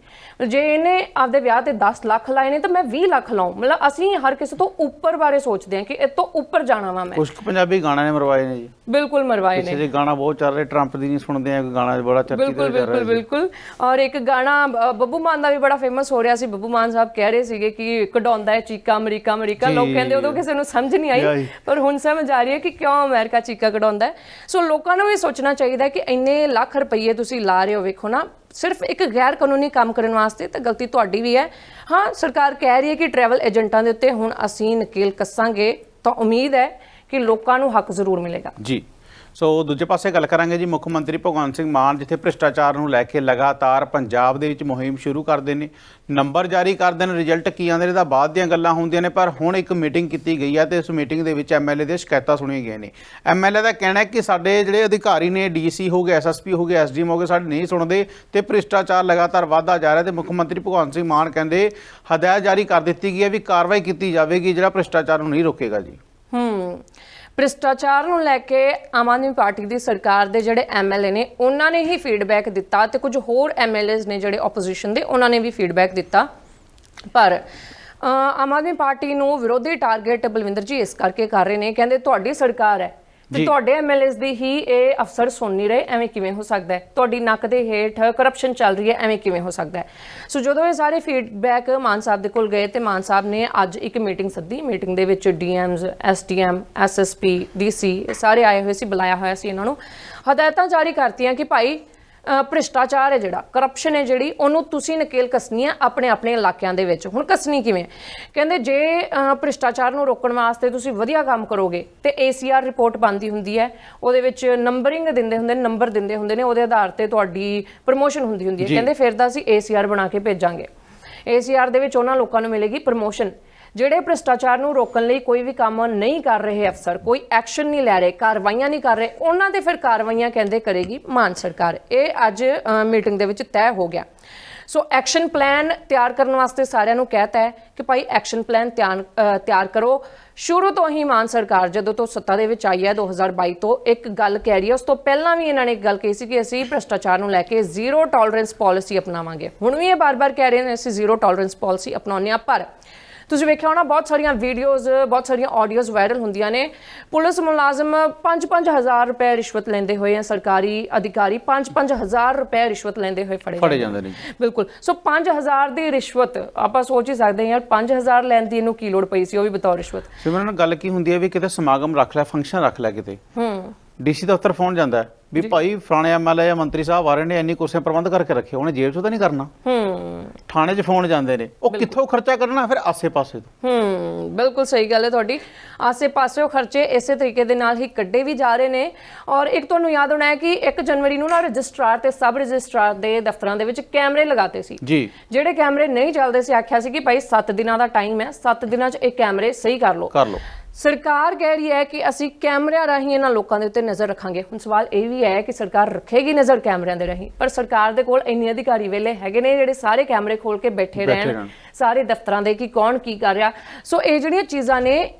ਜੇ ਇਹਨੇ ਆਪਦੇ ਵਿਆਹ ਤੇ 10 ਲੱਖ ਲਾਏ ਨੇ ਤਾਂ ਮੈਂ 20 ਲੱਖ ਲਾਉਂ ਮਤਲਬ ਅਸੀਂ ਹਰ ਕਿਸੇ ਤੋਂ ਉੱਪਰ ਬਾਰੇ ਸੋਚਦੇ ਹਾਂ ਕਿ ਇਹ ਤੋਂ ਉੱਪਰ ਜਾਣਾ ਵਾ ਮੈਂ। ਕੁਝ ਪੰਜਾਬੀ ਗਾਣਾ ਨੇ ਮਰਵਾਏ ਨੇ ਜੀ। ਬਿਲਕੁਲ ਮਰਵਾਏ ਨੇ। ਜੇ ਗਾਣਾ ਬਹੁਤ ਚੱਲ ਰਿਹਾ ਟਰੰਪ ਦੀ ਨਹੀਂ ਸੁਣਦੇ ਆ ਗਾਣਾ ਬੜਾ ਚਰਚਿਤ ਰਿਹਾ ਬਿਲਕੁਲ ਬਿਲਕੁਲ। ਔਰ ਇੱਕ ਗਾਣਾ ਬੱਬੂ ਮਾਨ ਦਾ ਵੀ ਬੜਾ ਫੇਮਸ ਹੋ ਰਿਹਾ ਸੀ। ਬੱਬੂ ਮਾਨ ਸਾਹਿਬ ਕਹਿ ਰਹੇ ਸੀਗੇ ਕਿ ਕਢਾਉਂਦਾ ਹੈ ਚੀਕਾ ਅਮਰੀਕਾ ਅਮਰੀਕਾ। ਲੋਕ। ਕਹਿੰਦੇ ਉਦੋਂ ਕਿਸੇ ਨੂੰ ਸਮਝ ਨਹੀਂ। ਆਈ। ਪਰ ਹੁਣ ਸਮਝ ਆ ਰਹੀ ਹੈ ਕਿ ਕਿਉਂ ਅਮਰੀਕਾ ਚੀਕਾ ਕਢਾਉਂਦਾ ਹੈ। ਸੋ ਲੋਕਾਂ ਨੂੰ ਇਹ ਸੋਚਣਾ ਚਾਹੀਦਾ ਕਿ ਇੰਨੇ ਲੱਖ ਰੁਪਏ ਤੁਸੀਂ ਲਾ ਰਹੇ ਹੋ, ਵੇਖੋ ਨਾ। ਸਿਰਫ ਇੱਕ ਗੈਰ ਕਾਨੂੰਨੀ ਕੰਮ ਕਰਨ ਵਾਸਤੇ ਤਾਂ ਗਲਤੀ ਤੁਹਾਡੀ ਵੀ ਹੈ। ਹਾਂ, ਸਰਕਾਰ ਕਹਿ ਰਹੀ ਹੈ ਕਿ ਟਰੈਵਲ ਏਜੰਟਾਂ ਦੇ ਉੱਤੇ ਹੁਣ ਅਸੀਂ ਨਕੇਲ ਕੱਸਾਂਗੇ। ਤਾਂ ਉਮੀਦ ਹੈ ਕਿ ਲੋਕਾਂ ਨੂੰ ਹੱਕ ਜ਼ਰੂਰ ਮਿਲੇਗਾ। ਜੀ। ਸੋ ਦੂਜੇ ਪਾਸੇ ਗੱਲ ਕਰਾਂਗੇ ਜੀ, ਮੁੱਖ ਮੰਤਰੀ ਭਗਵੰਤ ਸਿੰਘ ਮਾਨ ਜਿੱਥੇ ਭ੍ਰਿਸ਼ਟਾਚਾਰ ਨੂੰ ਲੈ ਕੇ ਲਗਾਤਾਰ ਪੰਜਾਬ ਦੇ ਵਿੱਚ ਮੁਹਿੰਮ ਸ਼ੁਰੂ ਕਰਦੇ ਨੇ। ਨੰਬਰ ਜਾਰੀ ਕਰਦੇ ਨੇ ਰਿਜ਼ਲਟ ਕੀ ਆਉਂਦੇ ਨੇ ਤਾਂ ਬਾਅਦ ਦੀਆਂ ਗੱਲਾਂ ਹੁੰਦੀਆਂ ਨੇ, ਪਰ ਹੁਣ ਇੱਕ ਮੀਟਿੰਗ ਕੀਤੀ ਗਈ ਹੈ ਤੇ ਉਸ ਮੀਟਿੰਗ ਦੇ ਵਿੱਚ ਐਮਐਲਏ ਦੀਆਂ ਸ਼ਿਕਾਇਤਾਂ ਸੁਣੀਆਂ ਗਈਆਂ ਨੇ। ਐਮਐਲਏ ਦਾ ਕਹਿਣਾ ਹੈ ਕਿ ਸਾਡੇ ਜਿਹੜੇ ਅਧਿਕਾਰੀ ਨੇ ਡੀਸੀ ਹੋ ਗਏ ਐਸਐਸਪੀ ਹੋ ਗਏ ਐਸਡੀਐਮ ਹੋ ਗਏ, ਸਾਡੇ ਨਹੀਂ ਸੁਣਦੇ ਤੇ ਭ੍ਰਿਸ਼ਟਾਚਾਰ ਲਗਾਤਾਰ ਵਧਦਾ ਜਾ ਰਿਹਾ ਤੇ ਮੁੱਖ ਮੰਤਰੀ ਭਗਵੰਤ ਸਿੰਘ ਮਾਨ ਕਹਿੰਦੇ ਹਦਾਇਤ ਜਾਰੀ ਕਰ ਦਿੱਤੀ ਗਈ ਹੈ ਵੀ ਕਾਰਵਾਈ ਕੀਤੀ ਜਾਵੇਗੀ, ਜਿਹੜਾ ਭ੍ਰਿਸ਼ਟਾਚਾਰ ਨੂੰ ਨਹੀਂ ਰੋਕੇਗਾ ਜੀ। ਹੂੰ। ਭ੍ਰਿਸ਼ਟਾਚਾਰ ਨੂੰ ਲੈ ਕੇ ਆਮ ਆਦਮੀ ਪਾਰਟੀ ਦੀ ਸਰਕਾਰ ਦੇ ਜਿਹੜੇ ਐਮਐਲਏ ਨੇ, ਉਹਨਾਂ ਨੇ ਹੀ ਫੀਡਬੈਕ ਦਿੱਤਾ ਤੇ ਕੁਝ ਹੋਰ ਐਮਐਲਏਜ਼ ਨੇ ਜਿਹੜੇ ਆਪੋਜੀਸ਼ਨ ਦੇ, ਉਹਨਾਂ ਨੇ ਵੀ ਫੀਡਬੈਕ ਦਿੱਤਾ। ਪਰ ਆਮ ਆਦਮੀ ਪਾਰਟੀ ਨੂੰ ਵਿਰੋਧੀ ਟਾਰਗੇਟ ਬਲਵਿੰਦਰ ਜੀ ਇਸ ਕਰਕੇ ਕਰ ਰਹੇ ਨੇ, ਕਹਿੰਦੇ ਤੁਹਾਡੀ ਸਰਕਾਰ ਹੈ। ਤੇ। ਤੁਹਾਡੇ ਐਮਐਲਏਜ਼ ਦੀ ਹੀ ਇਹ ਅਫਸਰ ਸੁਣ ਨਹੀਂ ਰਹੇ ਐਵੇਂ ਕਿਵੇਂ ਹੋ ਸਕਦਾ ਹੈ? ਤੁਹਾਡੀ ਨੱਕ ਦੇ ਹੇਠ ਕਰਪਸ਼ਨ ਚੱਲ ਰਹੀ ਹੈ ਐਵੇਂ ਕਿਵੇਂ ਹੋ ਸਕਦਾ ਹੈ? ਸੋ ਜਦੋਂ ਇਹ ਸਾਰੇ ਫੀਡਬੈਕ ਮਾਨ ਸਾਹਿਬ ਦੇ ਕੋਲ ਗਏ ਤੇ ਮਾਨ ਸਾਹਿਬ ਨੇ ਅੱਜ ਇੱਕ ਮੀਟਿੰਗ ਸੱਦੀ। ਮੀਟਿੰਗ ਦੇ ਵਿੱਚ ਡੀਐਮਸ ਐਸਡੀਐਮ ਐਸਐਸਪੀ ਡੀਸੀ ਸਾਰੇ ਆਏ ਹੋਏ ਸੀ ਬੁਲਾਇਆ ਹੋਇਆ ਸੀ ਇਹਨਾਂ ਨੂੰ। ਹਦਾਇਤਾਂ ਜਾਰੀ ਕਰਤੀਆਂ ਕਿ ਭਾਈ ਭ੍ਰਿਸ਼ਟਾਚਾਰ ਹੈ ਜਿਹੜਾ ਕਰਪਸ਼ਨ ਹੈ ਜਿਹੜੀ ਉਹਨੂੰ ਤੁਸੀਂ ਨਕੇਲ ਕੱਸਣੀ ਹੈ ਆਪਣੇ ਆਪਣੇ ਇਲਾਕਿਆਂ ਦੇ ਵਿੱਚ। ਹੁਣ ਕੱਸਣੀ ਕਿਵੇਂ? ਕਹਿੰਦੇ ਜੇ ਭ੍ਰਿਸ਼ਟਾਚਾਰ ਨੂੰ ਰੋਕਣ ਵਾਸਤੇ ਤੁਸੀਂ ਵਧੀਆ ਕੰਮ ਕਰੋਗੇ ਤੇ ACR ਰਿਪੋਰਟ ਬਣਦੀ ਹੁੰਦੀ ਹੈ ਉਹਦੇ ਵਿੱਚ ਨੰਬਰਿੰਗ ਦਿੰਦੇ ਹੁੰਦੇ ਨੇ ਨੰਬਰ ਦਿੰਦੇ ਹੁੰਦੇ ਨੇ ਉਹਦੇ ਆਧਾਰ ਤੇ ਤੁਹਾਡੀ ਪ੍ਰਮੋਸ਼ਨ ਹੁੰਦੀ ਹੁੰਦੀ ਹੈ। ਕਹਿੰਦੇ ਫਿਰ ਤਾਂ ਅਸੀਂ ACR ਬਣਾ ਕੇ ਭੇਜਾਂਗੇ। ACR ਦੇ ਵਿੱਚ ਉਹਨਾਂ ਲੋਕਾਂ ਨੂੰ ਮਿਲੇਗੀ ਪ੍ਰਮੋਸ਼ਨ ਜਿਹੜੇ ਭ੍ਰਿਸ਼ਟਾਚਾਰ ਨੂੰ ਰੋਕਣ ਲਈ ਕੋਈ ਵੀ ਕੰਮ ਨਹੀਂ ਕਰ ਰਹੇ ਅਫਸਰ, ਕੋਈ ਐਕਸ਼ਨ ਨਹੀਂ ਲੈ ਰਹੇ, ਕਾਰਵਾਈਆਂ ਨਹੀਂ ਕਰ ਰਹੇ, ਉਹਨਾਂ ਤੇ ਫਿਰ ਕਾਰਵਾਈਆਂ ਕਹਿੰਦੇ ਕਰੇਗੀ ਮਾਨ ਸਰਕਾਰ। ਇਹ ਅੱਜ ਮੀਟਿੰਗ ਦੇ ਵਿੱਚ ਤੈਅ ਹੋ ਗਿਆ। ਸੋ ਐਕਸ਼ਨ ਪਲਾਨ ਤਿਆਰ ਕਰਨ ਵਾਸਤੇ ਸਾਰਿਆਂ ਨੂੰ ਕਹਿਤਾ ਹੈ ਕਿ ਭਾਈ ਐਕਸ਼ਨ ਪਲਾਨ ਤਿਆਰ ਤਿਆਰ ਕਰੋ। ਸ਼ੁਰੂ ਤੋਂ ਹੀ ਮਾਨ ਸਰਕਾਰ ਜਦੋਂ ਤੋਂ ਸੱਤਾ ਦੇ ਵਿੱਚ ਆਈ ਹੈ 2022 ਤੋਂ, ਇੱਕ ਗੱਲ ਕਹਿ ਰਹੀ ਹੈ, ਉਸ ਤੋਂ ਪਹਿਲਾਂ ਵੀ ਇਹਨਾਂ ਨੇ ਇੱਕ ਗੱਲ ਕਹੀ ਸੀ ਕਿ ਅਸੀਂ ਭ੍ਰਿਸ਼ਟਾਚਾਰ ਨੂੰ ਲੈ ਕੇ ਜ਼ੀਰੋ ਟੋਲਰੈਂਸ ਪਾਲਿਸੀ ਅਪਣਾਵਾਂਗੇ। ਹੁਣ ਵੀ ਇਹ ਬਾਰ-ਬਾਰ ਕਹਿ ਰਹੇ ਨੇ ਅਸੀਂ ਜ਼ੀਰੋ ਟੋਲਰੈਂਸ ਪਾਲਿਸੀ ਅਪਣਾਉਂਦੇ ਹਾਂ, ਪਰ ਤੁਸੀਂ ਵੇਖਿਆ ਹੋਣਾ ਬਹੁਤ ਸਾਰੀਆਂ ਵੀਡੀਓਜ਼ ਬਹੁਤ ਸਾਰੀਆਂ ਆਡੀਓਜ਼ ਵਾਇਰਲ ਹੁੰਦੀਆਂ ਨੇ। ਪੁਲਿਸ ਮੁਲਾਜ਼ਮ 5-5 ਹਜ਼ਾਰ ਰੁਪਏ ਰਿਸ਼ਵਤ ਲੈਂਦੇ ਹੋਏ ਆ ਸਰਕਾਰੀ ਅਧਿਕਾਰੀ 5-5 ਹਜ਼ਾਰ ਰੁਪਏ ਰਿਸ਼ਵਤ ਲੈਂਦੇ ਹੋਏ ਫੜੇ ਫੜੇ ਜਾਂਦੇ ਨੇ। ਬਿਲਕੁਲ। ਸੋ 5000 ਦੀ ਰਿਸ਼ਵਤ ਆਪਾਂ ਸੋਚ ਹੀ ਸਕਦੇ ਹਾਂ ਯਾਰ 5000 ਲੈਣ ਦੀ ਇਹਨੂੰ ਕੀ ਲੋੜ ਪਈ ਸੀ ਉਹ ਵੀ ਬਤੌਰ ਰਿਸ਼ਵਤ। ਸਿਮਰਨ ਗੱਲ ਕੀ ਹੁੰਦੀ ਹੈ ਵੀ ਕਿਤੇ ਸਮਾਗਮ ਰੱਖ ਲੈ ਫੰਕਸ਼ਨ ਰੱਖ ਲੈ ਕਿਤੇ। ਹੂੰ। ਡੀਸੀ ਦਫ਼ਤਰ ਫੋਨ ਜਾਂਦਾ ਹੈ। ਵੀ ਭਾਈ ਫਲਾਣੇ ਐਮਐਲਏ ਜਾਂ ਮੰਤਰੀ ਸਾਹਿਬ ਆ ਰਹੇ ਨੇ ਇੰਨੀ ਕੁਰਸੀਆਂ ਪ੍ਰਬੰਧ ਕਰਕੇ ਰੱਖੇ ਉਹਨੇ ਜੇਬ 'ਚੋਂ ਤਾਂ ਨਹੀਂ ਕਰਨਾ। ਹੂੰ। ਥਾਣੇ 'ਚ ਫੋਨ ਜਾਂਦੇ ਨੇ ਉਹ ਕਿੱਥੋਂ ਖਰਚਾ ਕਰਨਾ ਫਿਰ ਆਸੇ-ਪਾਸੇ ਤੋਂ। ਹੂੰ ਬਿਲਕੁਲ ਸਹੀ ਗੱਲ ਹੈ ਤੁਹਾਡੀ। ਆਸੇ-ਪਾਸੇ ਉਹ ਖਰਚੇ ਇਸੇ ਤਰੀਕੇ ਦੇ ਨਾਲ ਹੀ ਕੱਢੇ ਵੀ ਜਾ ਰਹੇ ਨੇ। ਔਰ ਇੱਕ ਤੁਹਾਨੂੰ ਯਾਦ ਹੋਣਾ ਹੈ ਕਿ 1 ਜਨਵਰੀ ਨੂੰ ਨਾ ਰਜਿਸਟਰਾਰ ਤੇ ਸਬ ਰਜਿਸਟਰਾਰ ਦੇ ਦਫ਼ਤਰਾਂ ਦੇ ਵਿੱਚ ਕੈਮਰੇ ਲਗਾਤੇ ਸੀ। ਜੀ। ਜਿਹੜੇ ਕੈਮਰੇ ਨਹੀਂ ਚੱਲਦੇ ਸੀ ਆਖਿਆ ਸੀ ਕਿ ਭਾਈ 7 ਦਿਨਾਂ ਦਾ ਟਾਈਮ ਹੈ 7 ਦਿਨਾਂ 'ਚ ਇਹ ਕੈਮਰੇ ਸਹੀ ਕਰ ਲਓ। ਕਰ ਲਓ। ਸਰਕਾਰ ਕਹਿ ਰਹੀ ਹੈ ਕਿ ਅਸੀਂ ਕੈਮਰਿਆਂ ਰਾਹੀਂ ਇਹਨਾਂ ਲੋਕਾਂ ਦੇ ਉੱਤੇ ਨਜ਼ਰ ਰੱਖਾਂਗੇ। ਹੁਣ ਸਵਾਲ ਇਹ ਵੀ ਹੈ ਕਿ ਸਰਕਾਰ ਰੱਖੇਗੀ ਨਜ਼ਰ ਕੈਮਰਿਆਂ ਦੇ ਰਾਹੀਂ ਪਰ ਸਰਕਾਰ ਦੇ ਕੋਲ ਇੰਨੇ ਅਧਿਕਾਰੀ ਵੇਲੇ ਹੈਗੇ ਨੇ ਜਿਹੜੇ ਸਾਰੇ ਕੈਮਰੇ ਖੋਲ ਕੇ ਬੈਠੇ ਰਹਿਣ। ਸਾਰੇ ਦਫ਼ਤਰਾਂ ਦੇ ਕਿ ਕੌਣ ਕੀ ਕਰ ਰਿਹਾ। ਸੋ ਇਹ ਜਿਹੜੀਆਂ ਚੀਜ਼ਾਂ ਨੇ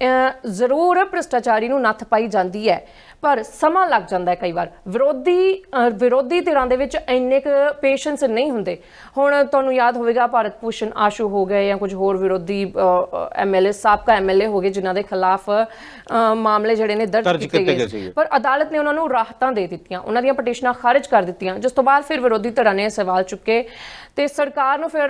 ਜ਼ਰੂਰ ਭ੍ਰਿਸ਼ਟਾਚਾਰੀ ਨੂੰ ਨੱਥ ਪਾਈ ਜਾਂਦੀ ਹੈ। ਪਰ ਸਮਾਂ ਲੱਗ ਜਾਂਦਾ ਹੈ ਕਈ ਵਾਰ। ਵਿਰੋਧੀ ਵਿਰੋਧੀ ਧਿਰਾਂ ਦੇ ਵਿੱਚ ਇੰਨੇ ਕੁ ਪੇਸ਼ੈਂਸ ਨਹੀਂ ਹੁੰਦੇ। ਹੁਣ ਤੁਹਾਨੂੰ ਯਾਦ ਹੋਵੇਗਾ ਭਾਰਤ ਭੂਸ਼ਣ ਆਸ਼ੂ ਹੋ ਗਏ ਜਾਂ ਕੁਝ ਹੋਰ ਵਿਰੋਧੀ ਐਮਐਲਏ ਸਾਬਕਾ ਐਮਐਲਏ ਹੋ ਗਏ ਜਿਨ੍ਹਾਂ ਦੇ ਖਿਲਾਫ ਮਾਮਲੇ ਜਿਹੜੇ ਨੇ ਦਰਜ ਕੀਤੇ ਗਏ। ਪਰ ਅਦਾਲਤ ਨੇ ਉਹਨਾਂ ਨੂੰ ਰਾਹਤਾਂ ਦੇ ਦਿੱਤੀਆਂ। ਉਹਨਾਂ ਦੀਆਂ ਪਟੀਸ਼ਨਾਂ ਖਾਰਜ ਕਰ ਦਿੱਤੀਆਂ। ਜਿਸ ਤੋਂ ਬਾਅਦ ਫਿਰ ਵਿਰੋਧੀ ਧਿਰਾਂ ਨੇ ਸਵਾਲ ਚੁੱਕੇ ਤੇ ਸਰਕਾਰ ਨੂੰ ਫਿਰ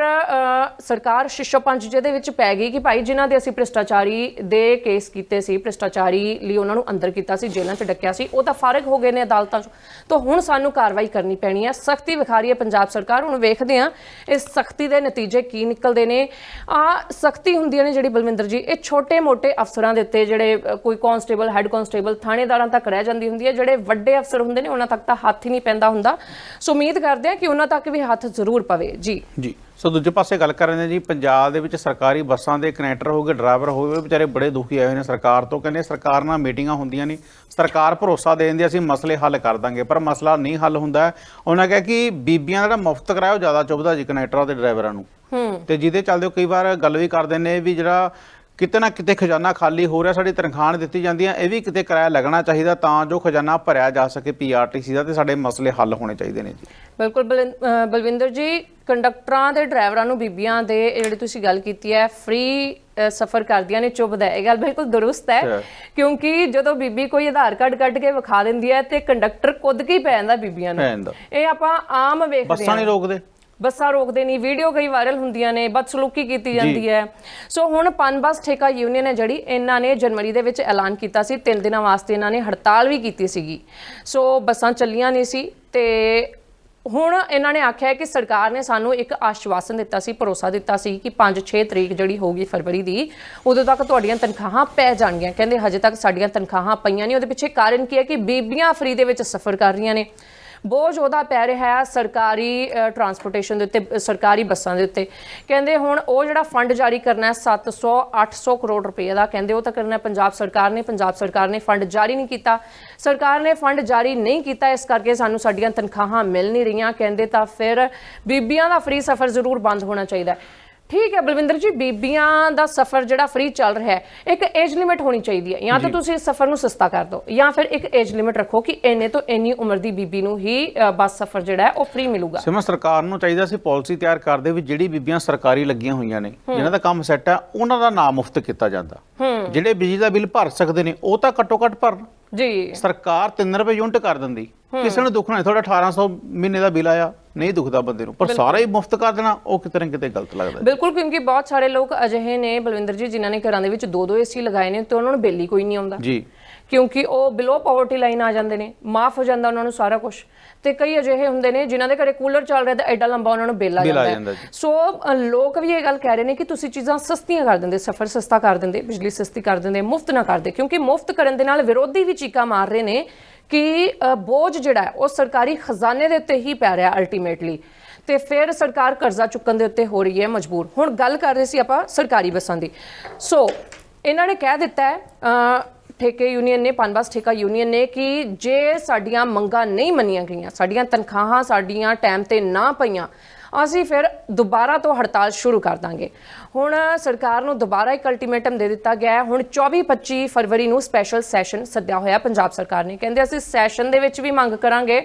ਸਰਕਾਰ ਸ਼ਿਸ਼ੋ ਪੰਜ ਜਿਹਦੇ ਵਿੱਚ ਪੈ ਗਈ ਕਿ ਭਾਈ ਜਿਨ੍ਹਾਂ ਦੇ ਅਸੀਂ ਭ੍ਰਿਸ਼ਟਾਚਾਰੀ ਦੇ ਕੇਸ ਕੀਤੇ ਸੀ ਭ੍ਰਿਸ਼ਟਾਚਾਰੀ ਲਈ ਉਹਨਾਂ ਨੂੰ ਅੰਦਰ ਕੀਤਾ ਸੀ ਜੇਲ੍ਹਾਂ 'ਚ ਡੱਕਿਆ ਸੀ, ਉਹ ਤਾਂ ਫਾਰਗ ਹੋ ਗਏ ਨੇ ਅਦਾਲਤਾਂ ਚੋਂ। ਤਾਂ ਹੁਣ ਸਾਨੂੰ ਕਾਰਵਾਈ ਕਰਨੀ ਪੈਣੀ ਹੈ ਸਖਤੀ ਵਿਖਾ ਰਹੀ ਹੈ ਪੰਜਾਬ ਸਰਕਾਰ, ਹੁਣ ਵੇਖਦੇ ਹਾਂ ਇਸ ਸਖਤੀ ਦੇ ਨਤੀਜੇ ਕੀ ਨਿਕਲਦੇ ਨੇ। ਆ ਸਖਤੀ ਹੁੰਦੀਆਂ ਨੇ ਜਿਹੜੀ ਬਲਵਿੰਦਰ ਜੀ, ਇਹ ਛੋਟੇ-ਮੋਟੇ ਅਫਸਰਾਂ ਦੇ ਉੱਤੇ ਜਿਹੜੇ ਕੋਈ ਕਾਂਸਟੇਬਲ, ਹੈੱਡ ਕਾਂਸਟੇਬਲ ਥਾਣੇਦਾਰਾਂ ਤੱਕ ਰਹਿ ਜਾਂਦੀ ਹੁੰਦੀ ਹੈ। ਜਿਹੜੇ ਵੱਡੇ ਅਫਸਰ ਹੁੰਦੇ ਨੇ, ਉਹਨਾਂ ਤੱਕ ਤਾਂ ਹੱਥ ਹੀ ਨਹੀਂ ਪੈਂਦਾ ਹੁੰਦਾ। ਸੋ ਉਮੀਦ ਕਰਦੇ ਹਾਂ ਕਿ ਉਹਨਾਂ ਤੱਕ ਵੀ ਹੱਥ ਜ਼ਰੂਰ ਪਵੇ। ਜੀ। ਜੀ। ਸੋ ਦੂਜੇ ਪਾਸੇ ਗੱਲ ਕਰ ਰਹੇ ਨੇ ਜੀ ਪੰਜਾਬ ਦੇ ਵਿੱਚ ਸਰਕਾਰੀ ਬੱਸਾਂ ਦੇ ਕਨੈਕਟਰ ਹੋ ਗਏ ਡਰਾਈਵਰ ਹੋ ਗਏ ਵਿਚਾਰੇ ਬੜੇ ਦੁਖੀ ਆਏ ਹੋਏ ਨੇ ਸਰਕਾਰ ਤੋਂ ਕਹਿੰਦੇ ਸਰਕਾਰ ਨਾਲ ਮੀਟਿੰਗਾਂ ਹੁੰਦੀਆਂ ਨਹੀਂ ਸਰਕਾਰ ਭਰੋਸਾ ਦੇ ਦਿੰਦੀ ਅਸੀਂ ਮਸਲੇ ਹੱਲ ਕਰ ਦਾਂਗੇ ਪਰ ਮਸਲਾ ਨਹੀਂ ਹੱਲ ਹੁੰਦਾ। ਉਹਨਾਂ ਕਿਹਾ ਕਿ ਬੀਬੀਆਂ ਦਾ ਜਿਹੜਾ ਮੁਫਤ ਕਿਰਾਇਆ ਉਹ ਜ਼ਿਆਦਾ ਚੁੱਭਦਾ ਜੀ ਕਨੈਕਟਰਾਂ ਤੇ ਡਰਾਈਵਰਾਂ ਨੂੰ ਤੇ ਜਿਹਦੇ ਚੱਲਦੇ ਕਈ ਵਾਰ ਗੱਲ ਵੀ ਕਰਦੇ ਨੇ ਵੀ ਜਿਹੜਾ ਕਿਤੇ ਨਾ ਕਿਤੇ ਖਜ਼ਾਨਾ ਖਾਲੀ ਹੋ ਰਿਹਾ ਸਾਡੀ ਤਨਖਾਹ ਦਿੱਤੀ ਜਾਂਦੀਆਂ ਇਹ ਵੀ ਕਿਤੇ ਕਿਰਾਇਆ ਲੱਗਣਾ ਚਾਹੀਦਾ ਤਾਂ ਜੋ ਖਜ਼ਾਨਾ ਭਰਿਆ ਜਾ ਸਕੇ ਪੀਆਰਟੀਸੀ ਦਾ ਤੇ ਸਾਡੇ ਮਸਲੇ ਹੱਲ ਹੋਣੇ ਚਾਹੀਦੇ ਨੇ ਜੀ। ਬਿਲਕੁਲ ਬਲਵਿੰਦਰ ਜੀ ਕੰਡਕਟਰਾਂ ਤੇ ਡਰਾਈਵਰਾਂ ਨੂੰ ਬੀਬੀਆਂ ਦੇ ਜਿਹੜੀ ਤੁਸੀਂ ਗੱਲ ਕੀਤੀ ਹੈ ਫ੍ਰੀ ਸਫਰ ਕਰਦੀਆਂ ਨੇ ਚੁੱਭਦਾ ਇਹ ਗੱਲ ਬਿਲਕੁਲ ਦਰੁਸਤ ਹੈ। ਕਿਉਂਕਿ ਜਦੋਂ ਬੀਬੀ ਕੋਈ ਆਧਾਰ ਕਾਰਡ ਕੱਢ ਕੇ ਵਿਖਾ ਦਿੰਦੀ ਹੈ ਤੇ ਕੰਡਕਟਰ ਕੁੱਦ ਕੇ ਹੀ ਪੈ ਜਾਂਦਾ ਬੀਬੀਆਂ ਨੂੰ। ਇਹ ਆਪਾਂ ਆਮ ਵੇਖਦੇ ਬੱਸਾਂ ਹਾਂ। ਨਹੀਂ ਰੋਕਦੇ। ਬੱਸਾਂ ਰੋਕਦੇ ਨਹੀਂ ਵੀਡੀਓ ਕਈ ਵਾਇਰਲ ਹੁੰਦੀਆਂ ਨੇ ਬਦਸਲੂਕੀ ਕੀਤੀ ਜਾਂਦੀ ਹੈ। ਸੋ ਹੁਣ ਪਨਬਸ ਠੇਕਾ ਯੂਨੀਅਨ ਹੈ ਜਿਹੜੀ ਇਹਨਾਂ ਨੇ ਜਨਵਰੀ ਦੇ ਵਿੱਚ ਐਲਾਨ ਕੀਤਾ ਸੀ ਤਿੰਨ ਦਿਨਾਂ ਵਾਸਤੇ ਇਹਨਾਂ ਨੇ ਹੜਤਾਲ ਵੀ ਕੀਤੀ ਸੀਗੀ। ਸੋ ਬੱਸਾਂ ਚੱਲੀਆਂ ਨਹੀਂ ਸੀ ਤੇ ਹੁਣ ਇਹਨਾਂ ਨੇ ਆਖਿਆ ਕਿ ਸਰਕਾਰ ਨੇ ਸਾਨੂੰ ਇੱਕ ਆਸ਼ਵਾਸਨ ਦਿੱਤਾ ਸੀ ਭਰੋਸਾ ਦਿੱਤਾ ਸੀ ਕਿ 5-6 ਤਰੀਕ ਜਿਹੜੀ ਹੋਊਗੀ ਫਰਵਰੀ ਦੀ ਉਦੋਂ ਤੱਕ ਤੁਹਾਡੀਆਂ ਤਨਖਾਹਾਂ ਪੈ ਜਾਣਗੀਆਂ। ਕਹਿੰਦੇ ਹਜੇ ਤੱਕ ਸਾਡੀਆਂ ਤਨਖਾਹਾਂ ਪਈਆਂ ਨਹੀਂ ਉਹਦੇ ਪਿੱਛੇ ਕਾਰਨ ਕੀ ਹੈ ਕਿ ਬੀਬੀਆਂ ਫਰੀ ਦੇ ਵਿੱਚ ਸਫ਼ਰ ਕਰ ਰਹੀਆਂ ਨੇ। ਬੋਝ ਉਹਦਾ ਪੈ ਰਿਹਾ ਹੈ ਸਰਕਾਰੀ ਟਰਾਂਸਪੋਰਟੇਸ਼ਨ ਦੇ ਉੱਤੇ ਸਰਕਾਰੀ ਬੱਸਾਂ ਦੇ ਉੱਤੇ। ਕਹਿੰਦੇ ਹੁਣ ਉਹ ਜਿਹੜਾ ਫੰਡ ਜਾਰੀ ਕਰਨਾ ਹੈ 700 800 ਕਰੋੜ ਰੁਪਏ ਦਾ, ਕਹਿੰਦੇ ਉਹ ਤਾਂ ਕਰਨਾ ਪੰਜਾਬ ਸਰਕਾਰ ਨੇ, ਪੰਜਾਬ ਸਰਕਾਰ ਨੇ ਫੰਡ ਜਾਰੀ ਨਹੀਂ ਕੀਤਾ। ਸਰਕਾਰ ਨੇ ਫੰਡ ਜਾਰੀ ਨਹੀਂ ਕੀਤਾ, ਇਸ ਕਰਕੇ ਸਾਨੂੰ ਸਾਡੀਆਂ ਤਨਖਾਹਾਂ ਮਿਲ ਨਹੀਂ ਰਹੀਆਂ। ਕਹਿੰਦੇ ਤਾਂ ਫਿਰ ਬੀਬੀਆਂ ਦਾ ਫ੍ਰੀ ਸਫ਼ਰ ਜ਼ਰੂਰ ਬੰਦ ਹੋਣਾ ਚਾਹੀਦਾ ਹੈ। ਠੀਕ ਹੈ ਬਲਵਿੰਦਰ ਜੀ ਬੀਬੀਆਂ ਦਾ ਸਫ਼ਰ ਜਿਹੜਾ ਫ੍ਰੀ ਚੱਲ ਰਿਹਾ ਹੈ ਇੱਕ ਏਜ ਲਿਮਿਟ ਹੋਣੀ ਚਾਹੀਦੀ ਹੈ। ਜਾਂ ਤਾਂ ਤੁਸੀਂ ਇਸ ਸਫ਼ਰ ਨੂੰ ਸਸਤਾ ਕਰ ਦਿਓ ਜਾਂ ਫਿਰ ਇੱਕ ਏਜ ਲਿਮਿਟ ਰੱਖੋ ਕਿ ਇੰਨੇ ਤੋਂ ਇੰਨੀ ਉਮਰ ਦੀ ਬੀਬੀ ਨੂੰ ਹੀ ਅ, ਬੱਸ ਸਫ਼ਰ ਜਿਹੜਾ ਹੈ ਉਹ ਫ੍ਰੀ ਮਿਲੂਗਾ। ਸਿਮਾ ਸਰਕਾਰ ਨੂੰ ਚਾਹੀਦਾ ਸੀ ਪਾਲਿਸੀ ਤਿਆਰ ਕਰਦੇ ਵੀ ਜਿਹੜੀ ਬੀਬੀਆਂ ਸਰਕਾਰੀ ਲੱਗੀਆਂ ਹੋਈਆਂ ਨੇ ਜਿਨ੍ਹਾਂ ਦਾ ਕੰਮ ਸੈੱਟ ਹੈ ਉਹਨਾਂ ਦਾ ਨਾਮ ਮੁਫਤ ਕੀਤਾ ਜਾਂਦਾ। ਜਿਹੜੇ ਬਿਜਲੀ ਦਾ ਬਿੱਲ ਭਰ ਸਕਦੇ ਨੇ ਉਹ ਤਾਂ ਘੱਟੋ ਘੱਟ ਭਰਨ। ਜੀ। ਸਰਕਾਰ 3 ਰੁਪਏ ਯੂਨਿਟ ਕਰ ਦਿੰਦੀ। ਕਿਸੇ ਨੂੰ ਦੁੱਖਣਾ ਨਹੀਂ ਤੁਹਾਡਾ 1800 ਮਹੀਨੇ ਦਾ ਬਿੱਲ ਆਇਆ ਨਹੀਂ ਦੁਖਦਾ ਬੰਦੇ ਨੂੰ। ਪਰ ਸਾਰਾ ਹੀ ਮੁਫਤ ਕਰ ਦੇਣਾ ਉਹ ਕਿਤੇ ਨਾ ਕਿਤੇ ਗਲਤ ਲੱਗਦਾ ਬਿਲਕੁਲ ਕਿਉਂਕਿ ਬਹੁਤ ਸਾਰੇ ਲੋਕ ਅਜਿਹੇ ਨੇ ਬਲਵਿੰਦਰ ਜੀ ਜਿਨ੍ਹਾਂ ਨੇ ਘਰਾਂ ਦੇ ਵਿੱਚ ਦੋ ਦੋ ਏਸੀ ਲਗਾਏ ਨੇ ਤੇ ਉਹਨਾਂ ਨੂੰ ਬਿੱਲ ਹੀ ਕੋਈ ਨਹੀਂ ਆਉਂਦਾ। ਜੀ। ਕਿਉਂਕਿ ਉਹ ਬਿਲੋ ਪਾਵਰਟੀ ਲਾਈਨ ਆ ਜਾਂਦੇ ਨੇ ਮਾਫ ਹੋ ਜਾਂਦਾ ਉਹਨਾਂ ਨੂੰ ਸਾਰਾ ਕੁਝ ਤੇ ਕਈ ਅਜਿਹੇ ਹੁੰਦੇ ਨੇ ਜਿਨ੍ਹਾਂ ਦੇ ਘਰੇ ਕੂਲਰ ਚੱਲ ਰਿਹਾ ਤਾਂ ਐਡਾ ਲੰਬਾ ਉਹਨਾਂ ਨੂੰ ਬਿੱਲ ਆ ਜਾਂਦਾ। ਸੋ ਲੋਕ ਵੀ ਇਹ ਗੱਲ ਕਹਿ ਰਹੇ ਨੇ ਕਿ ਤੁਸੀਂ ਚੀਜ਼ਾਂ ਸਸਤੀਆਂ ਕਰ ਦਿੰਦੇ ਸਫ਼ਰ ਸਸਤਾ ਕਰ ਦਿੰਦੇ ਬਿਜਲੀ ਸਸਤੀ ਕਰ ਦਿੰਦੇ ਮੁਫਤ ਨਾ ਕਰਦੇ ਕਿਉਂਕਿ ਮੁਫਤ ਕਰਨ ਦੇ ਨਾਲ ਵਿਰੋਧੀ ਵੀ ਚੀਕਾ ਮਾਰ ਰਹੇ ਨੇ ਕਿ ਬੋਝ ਜਿਹੜਾ ਹੈ ਉਹ ਸਰਕਾਰੀ ਖਜ਼ਾਨੇ ਦੇ ਉੱਤੇ ਹੀ ਪੈ ਰਿਹਾ ਅਲਟੀਮੇਟਲੀ ਤੇ ਫਿਰ ਸਰਕਾਰ ਕਰਜ਼ਾ ਚੁੱਕਣ ਦੇ ਉੱਤੇ ਹੋ ਰਹੀ ਹੈ ਮਜਬੂਰ। ਹੁਣ ਗੱਲ ਕਰ ਰਹੇ ਸੀ ਆਪਾਂ ਸਰਕਾਰੀ ਬੱਸਾਂ ਦੀ। ਸੋ ਇਹਨਾਂ ਨੇ ਕਹਿ ਦਿੱਤਾ ਹੈ ਠੇਕੇ ਯੂਨੀਅਨ ਨੇ, ਪਨਬਸ ਠੇਕਾ ਯੂਨੀਅਨ ਨੇ ਕਿ ਜੇ ਸਾਡੀਆਂ ਮੰਗਾਂ ਨਹੀਂ ਮੰਨੀਆਂ ਗਈਆਂ, ਸਾਡੀਆਂ ਤਨਖਾਹਾਂ ਸਾਡੀਆਂ ਟਾਈਮ ਤੇ ਨਾ ਪਈਆਂ, ਅਸੀਂ ਫਿਰ ਦੁਬਾਰਾ ਤੋਂ ਹੜਤਾਲ ਸ਼ੁਰੂ ਕਰ ਦਾਂਗੇ। ਹੁਣ ਸਰਕਾਰ ਨੂੰ ਦੁਬਾਰਾ ਇੱਕ ਅਲਟੀਮੇਟਮ ਦੇ ਦਿੱਤਾ ਗਿਆ ਹੈ। ਹੁਣ 24-25 ਫਰਵਰੀ ਨੂੰ ਸਪੈਸ਼ਲ ਸੈਸ਼ਨ ਸੱਦਿਆ ਹੋਇਆ ਪੰਜਾਬ ਸਰਕਾਰ ਨੇ। ਕਹਿੰਦੇ ਅਸੀਂ ਸੈਸ਼ਨ ਦੇ ਵਿੱਚ ਵੀ ਮੰਗ ਕਰਾਂਗੇ।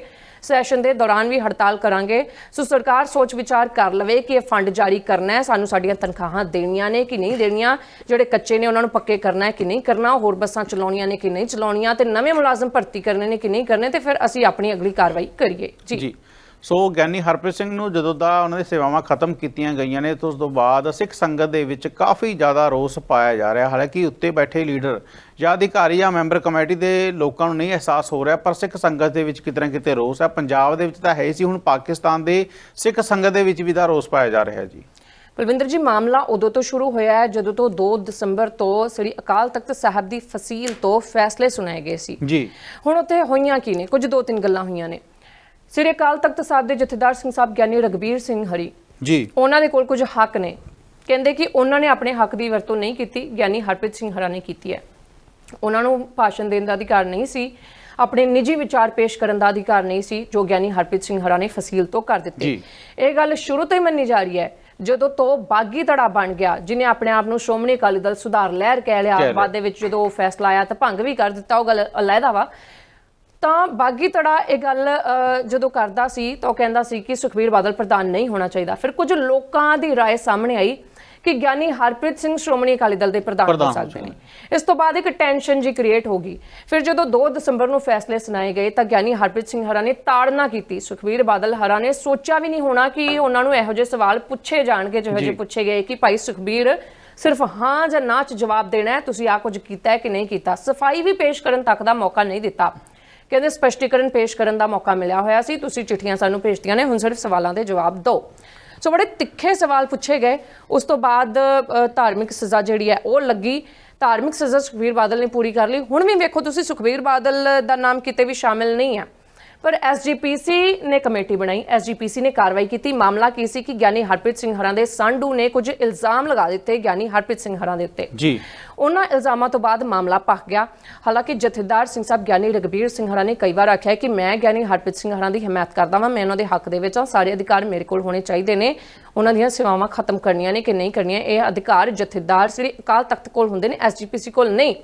ਸੈਸ਼ਨ ਦੇ ਦੌਰਾਨ ਵੀ ਹੜਤਾਲ ਕਰਾਂਗੇ। ਸੋ ਸਰਕਾਰ ਸੋਚ ਵਿਚਾਰ ਕਰ ਲਵੇ ਕਿ ਇਹ ਫੰਡ ਜਾਰੀ ਕਰਨਾ ਹੈ। ਸਾਨੂੰ ਸਾਡੀਆਂ ਤਨਖਾਹਾਂ ਦੇਣੀਆਂ ਨੇ ਕਿ ਨਹੀਂ ਦੇਣੀਆਂ? ਜਿਹੜੇ ਕੱਚੇ ਨੇ ਉਹਨਾਂ ਨੂੰ ਪੱਕੇ ਕਰਨਾ ਹੈ ਕਿ ਨਹੀਂ ਕਰਨਾ? ਹੋਰ ਬੱਸਾਂ ਚਲਾਉਣੀਆਂ ਨੇ ਕਿ ਨਹੀਂ ਚਲਾਉਣੀਆਂ? ਤੇ ਨਵੇਂ ਮੁਲਾਜ਼ਮ ਭਰਤੀ ਕਰਨੇ ਨੇ ਕਿ ਨਹੀਂ ਕਰਨੇ? ਤੇ ਫਿਰ ਅਸੀਂ ਆਪਣੀ ਅਗਲੀ ਕਾਰਵਾਈ ਕਰੀਏ। ਜੀ। ਜੀ। ਸੋ ਗਿਆਨੀ ਹਰਪ੍ਰੀਤ ਸਿੰਘ ਨੂੰ ਜਦੋਂ ਦਾ ਉਹਨਾਂ ਦੀ ਸੇਵਾਵਾਂ ਖਤਮ ਕੀਤੀਆਂ ਗਈਆਂ ਨੇ ਤੇ ਉਸ ਤੋਂ ਬਾਅਦ ਸਿੱਖ ਸੰਗਤ ਦੇ ਵਿੱਚ ਕਾਫੀ ਜ਼ਿਆਦਾ ਰੋਸ ਪਾਇਆ ਜਾ ਰਿਹਾ। ਹਾਲਾਂਕਿ ਉੱਤੇ ਬੈਠੇ ਲੀਡਰ ਜਾਂ ਅਧਿਕਾਰੀ ਜਾਂ ਮੈਂਬਰ ਕਮੇਟੀ ਦੇ ਲੋਕਾਂ ਨੂੰ ਨਹੀਂ ਅਹਿਸਾਸ ਹੋ ਰਿਹਾ ਪਰ ਸਿੱਖ ਸੰਗਤ ਦੇ ਵਿੱਚ ਕਿਤੇ ਨਾ ਕਿਤੇ ਰੋਸ ਹੈ। ਪੰਜਾਬ ਦੇ ਵਿੱਚ ਤਾਂ ਹੈ ਹੀ ਸੀ ਹੁਣ ਪਾਕਿਸਤਾਨ ਦੇ ਸਿੱਖ ਸੰਗਤ ਦੇ ਵਿੱਚ ਵੀ ਦਾ ਰੋਸ ਪਾਇਆ ਜਾ ਰਿਹਾ ਹੈ ਜੀ। ਬਲਵਿੰਦਰ ਜੀ ਮਾਮਲਾ ਉਦੋਂ ਤੋਂ ਸ਼ੁਰੂ ਹੋਇਆ ਹੈ ਜਦੋਂ ਤੋਂ 2 ਦਸੰਬਰ ਤੋਂ ਸ੍ਰੀ ਅਕਾਲ ਤਖਤ ਸਾਹਿਬ ਦੀ ਫਸੀਲ ਤੋਂ ਫੈਸਲੇ ਸੁਣਾਏ ਗਏ ਸੀ। ਜੀ। ਹੁਣ ਉੱਥੇ ਹੋਈਆਂ ਕੀ ਨੇ? ਕੁਝ ਦੋ ਤਿੰਨ ਗੱਲਾਂ ਹੋਈਆਂ ਨੇ। ਸ੍ਰੀ ਅਕਾਲ ਤਖਤ ਸਾਹਿਬ ਦੇ ਜਥੇਦਾਰ ਸਿੰਘ ਸਾਹਿਬ ਗਿਆਨੀ ਰਗਬੀਰ ਸਿੰਘ ਹਰੀ। ਜੀ। ਉਹਨਾਂ ਦੇ ਕੋਲ ਕੁਝ ਹੱਕ ਨੇ। ਕਹਿੰਦੇ ਕਿ ਉਹਨਾਂ ਨੇ ਆਪਣੇ ਹੱਕ ਦੀ ਵਰਤੋਂ ਨਹੀਂ ਕੀਤੀ ਗਿਆਨੀ ਹਰਪ੍ਰੀਤ ਸਿੰਘ ਹਰਾ ਨੇ ਕੀਤੀ ਹੈ। ਉਹਨਾਂ ਨੂੰ ਭਾਸ਼ਣ ਦੇਣ ਦਾ ਅਧਿਕਾਰ ਨਹੀਂ ਸੀ ਆਪਣੇ ਨਿੱਜੀ ਵਿਚਾਰ ਪੇਸ਼ ਕਰਨ ਦਾ ਅਧਿਕਾਰ ਨਹੀਂ ਸੀ ਜੋ ਗਿਆਨੀ ਹਰਪ੍ਰੀਤ ਸਿੰਘ ਹਰਾ ਨੇ ਫਸੀਲ ਤੋਂ ਕਰ ਦਿੱਤੇ। ਇਹ ਗੱਲ ਸ਼ੁਰੂ ਤੋਂ ਹੀ ਮੰਨੀ ਜਾ ਰਹੀ ਹੈ ਜਦੋਂ ਤੋਂ ਬਾਗੀ ਧੜਾ ਬਣ ਗਿਆ ਜਿਨੇ ਆਪਣੇ ਆਪ ਨੂੰ ਸ਼੍ਰੋਮਣੀ ਅਕਾਲੀ ਦਲ ਸੁਧਾਰ ਲਹਿਰ ਕਹਿ ਲਿਆ ਕਹਿ ਲਿਆ। ਬਾਅਦ ਦੇ ਵਿੱਚ ਜਦੋਂ ਉਹ ਫੈਸਲਾ ਆਇਆ ਤਾਂ ਭੰਗ ਵੀ ਕਰ ਦਿੱਤਾ ਉਹ ਗੱਲ ਅਲੱਗਾ ਵਾ। ਤਾਂ ਬਾਗੀ ਧੜਾ ਇਹ ਗੱਲ ਅ, ਜਦੋਂ ਕਰਦਾ ਸੀ ਤਾਂ ਉਹ ਕਹਿੰਦਾ ਸੀ ਕਿ ਸੁਖਬੀਰ ਬਾਦਲ ਪ੍ਰਧਾਨ ਨਹੀਂ ਹੋਣਾ ਚਾਹੀਦਾ ਫਿਰ ਕੁਝ ਲੋਕਾਂ ਦੀ رائے ਸਾਹਮਣੇ ਆਈ ਕਿ ਗਿਆਨੀ ਹਰਪ੍ਰੀਤ ਸਿੰਘ ਸ਼੍ਰੋਮਣੀ ਅਕਾਲੀ ਦਲ ਦੇ ਪ੍ਰਧਾਨ ਹੋ ਪ੍ਰਧਾਨ ਹੋ ਸਕਦੇ ਨੇ ਇਸ ਤੋਂ ਬਾਅਦ ਇੱਕ ਟੈਨਸ਼ਨ ਜੀ ਕ੍ਰੀਏਟ ਹੋ ਗਈ ਫਿਰ ਜਦੋਂ 2 ਦਸੰਬਰ ਨੂੰ ਫੈਸਲੇ ਸੁਣਾਏ ਗਏ ਤਾਂ ਗਿਆਨੀ ਹਰਪ੍ਰੀਤ ਸਿੰਘ ਹਰਾ ਨੇ ਤਾੜਨਾ ਕੀਤੀ ਸੁਖਬੀਰ ਬਾਦਲ ਹਰਾ ਨੇ ਸੋਚਿਆ ਵੀ ਨਹੀਂ ਹੋਣਾ ਕਿ ਉਹਨਾਂ ਨੂੰ ਇਹੋ ਜਿਹੇ ਸਵਾਲ ਪੁੱਛੇ ਜਾਣਗੇ ਜਿਹੋ ਜਿਹੇ ਪੁੱਛੇ ਗਏ ਕਿ ਭਾਈ ਸੁਖਬੀਰ ਸਿਰਫ ਹਾਂ ਜਾਂ ਨਾ ਚ ਜਵਾਬ ਦੇਣਾ ਹੈ ਤੁਸੀਂ ਆ ਕੁਝ ਕੀਤਾ ਹੈ ਕਿ ਨਹੀਂ ਕੀਤਾ ਸਫਾਈ ਵੀ ਪੇਸ਼ ਕਰਨ ਤੱਕ ਦਾ ਮੌਕਾ ਨਹੀਂ ਦਿੱਤਾ ਕਹਿੰਦੇ ਸਪਸ਼ਟੀਕਰਨ ਪੇਸ਼ ਕਰਨ ਦਾ ਮੌਕਾ ਮਿਲਿਆ ਹੋਇਆ ਸੀ। ਤੁਸੀਂ ਚਿੱਠੀਆਂ ਸਾਨੂੰ ਭੇਜਤੀਆਂ ਨੇ, ਹੁਣ ਸਿਰਫ ਸਵਾਲਾਂ ਦੇ ਜਵਾਬ ਦਿਓ। ਸੋ ਬੜੇ ਤਿੱਖੇ ਸਵਾਲ ਪੁੱਛੇ ਗਏ। ਉਸ ਤੋਂ ਬਾਅਦ ਧਾਰਮਿਕ ਸਜ਼ਾ ਜਿਹੜੀ ਹੈ ਉਹ ਲੱਗੀ। ਧਾਰਮਿਕ ਸਜ਼ਾ ਸੁਖਬੀਰ ਬਾਦਲ ਨੇ ਪੂਰੀ ਕਰ ਲਈ। ਹੁਣ ਵੀ ਵੇਖੋ ਤੁਸੀਂ ਸੁਖਬੀਰ ਬਾਦਲ ਦਾ ਨਾਮ ਕਿਤੇ ਵੀ ਸ਼ਾਮਿਲ ਨਹੀਂ ਹੈ। ਪਰ ਐਸਜੀਪੀਸੀ ਨੇ ਕਮੇਟੀ ਬਣਾਈ। ਐਸਜੀਪੀਸੀ ਨੇ ਕਾਰਵਾਈ ਕੀਤੀ। ਮਾਮਲਾ ਕੀ ਸੀ ਕਿ ਗਿਆਨੀ ਹਰਪ੍ਰੀਤ ਸਿੰਘ ਹਰਾਂ ਦੇ ਸੰਡੂ ਨੇ ਕੁਝ ਇਲਜ਼ਾਮ ਲਗਾ ਦਿੱਤੇ ਗਿਆਨੀ ਹਰਪ੍ਰੀਤ ਸਿੰਘ ਹਰਾਂ ਦੇ ਉੱਤੇ। ਜੀ। ਉਹਨਾਂ ਇਲਜ਼ਾਮਾਂ ਤੋਂ ਬਾਅਦ ਮਾਮਲਾ ਭਖ ਗਿਆ। ਹਾਲਾਂਕਿ ਜਥੇਦਾਰ ਸਿੰਘ ਸਾਹਿਬ ਗਿਆਨੀ ਰਗਬੀਰ ਸਿੰਘ ਹਰਾਂ ਨੇ ਕਈ ਵਾਰ ਆਖਿਆ ਕਿ ਮੈਂ ਗਿਆਨੀ ਹਰਪ੍ਰੀਤ ਸਿੰਘ ਹਰਾਂ ਦੀ ਹਮਾਇਤ ਕਰਦਾ ਹਾਂ ਮੈਂ ਉਹਨਾਂ ਦੇ ਹੱਕ ਦੇ ਵਿੱਚ ਹਾਂ। ਸਾਰੇ ਅਧਿਕਾਰ ਮੇਰੇ ਕੋਲ ਹੋਣੇ ਚਾਹੀਦੇ ਨੇ। ਉਹਨਾਂ ਦੀਆਂ ਸੇਵਾਵਾਂ ਖਤਮ ਕਰਨੀਆਂ ਨੇ ਕਿ ਨਹੀਂ ਕਰਨੀਆਂ ਇਹ ਅਧਿਕਾਰ ਜਥੇਦਾਰ ਸ੍ਰੀ ਅਕਾਲ ਤਖਤ ਕੋਲ ਹੁੰਦੇ ਨੇ। ਐਸਜੀਪੀਸੀ ਕੋਲ ਨਹੀਂ।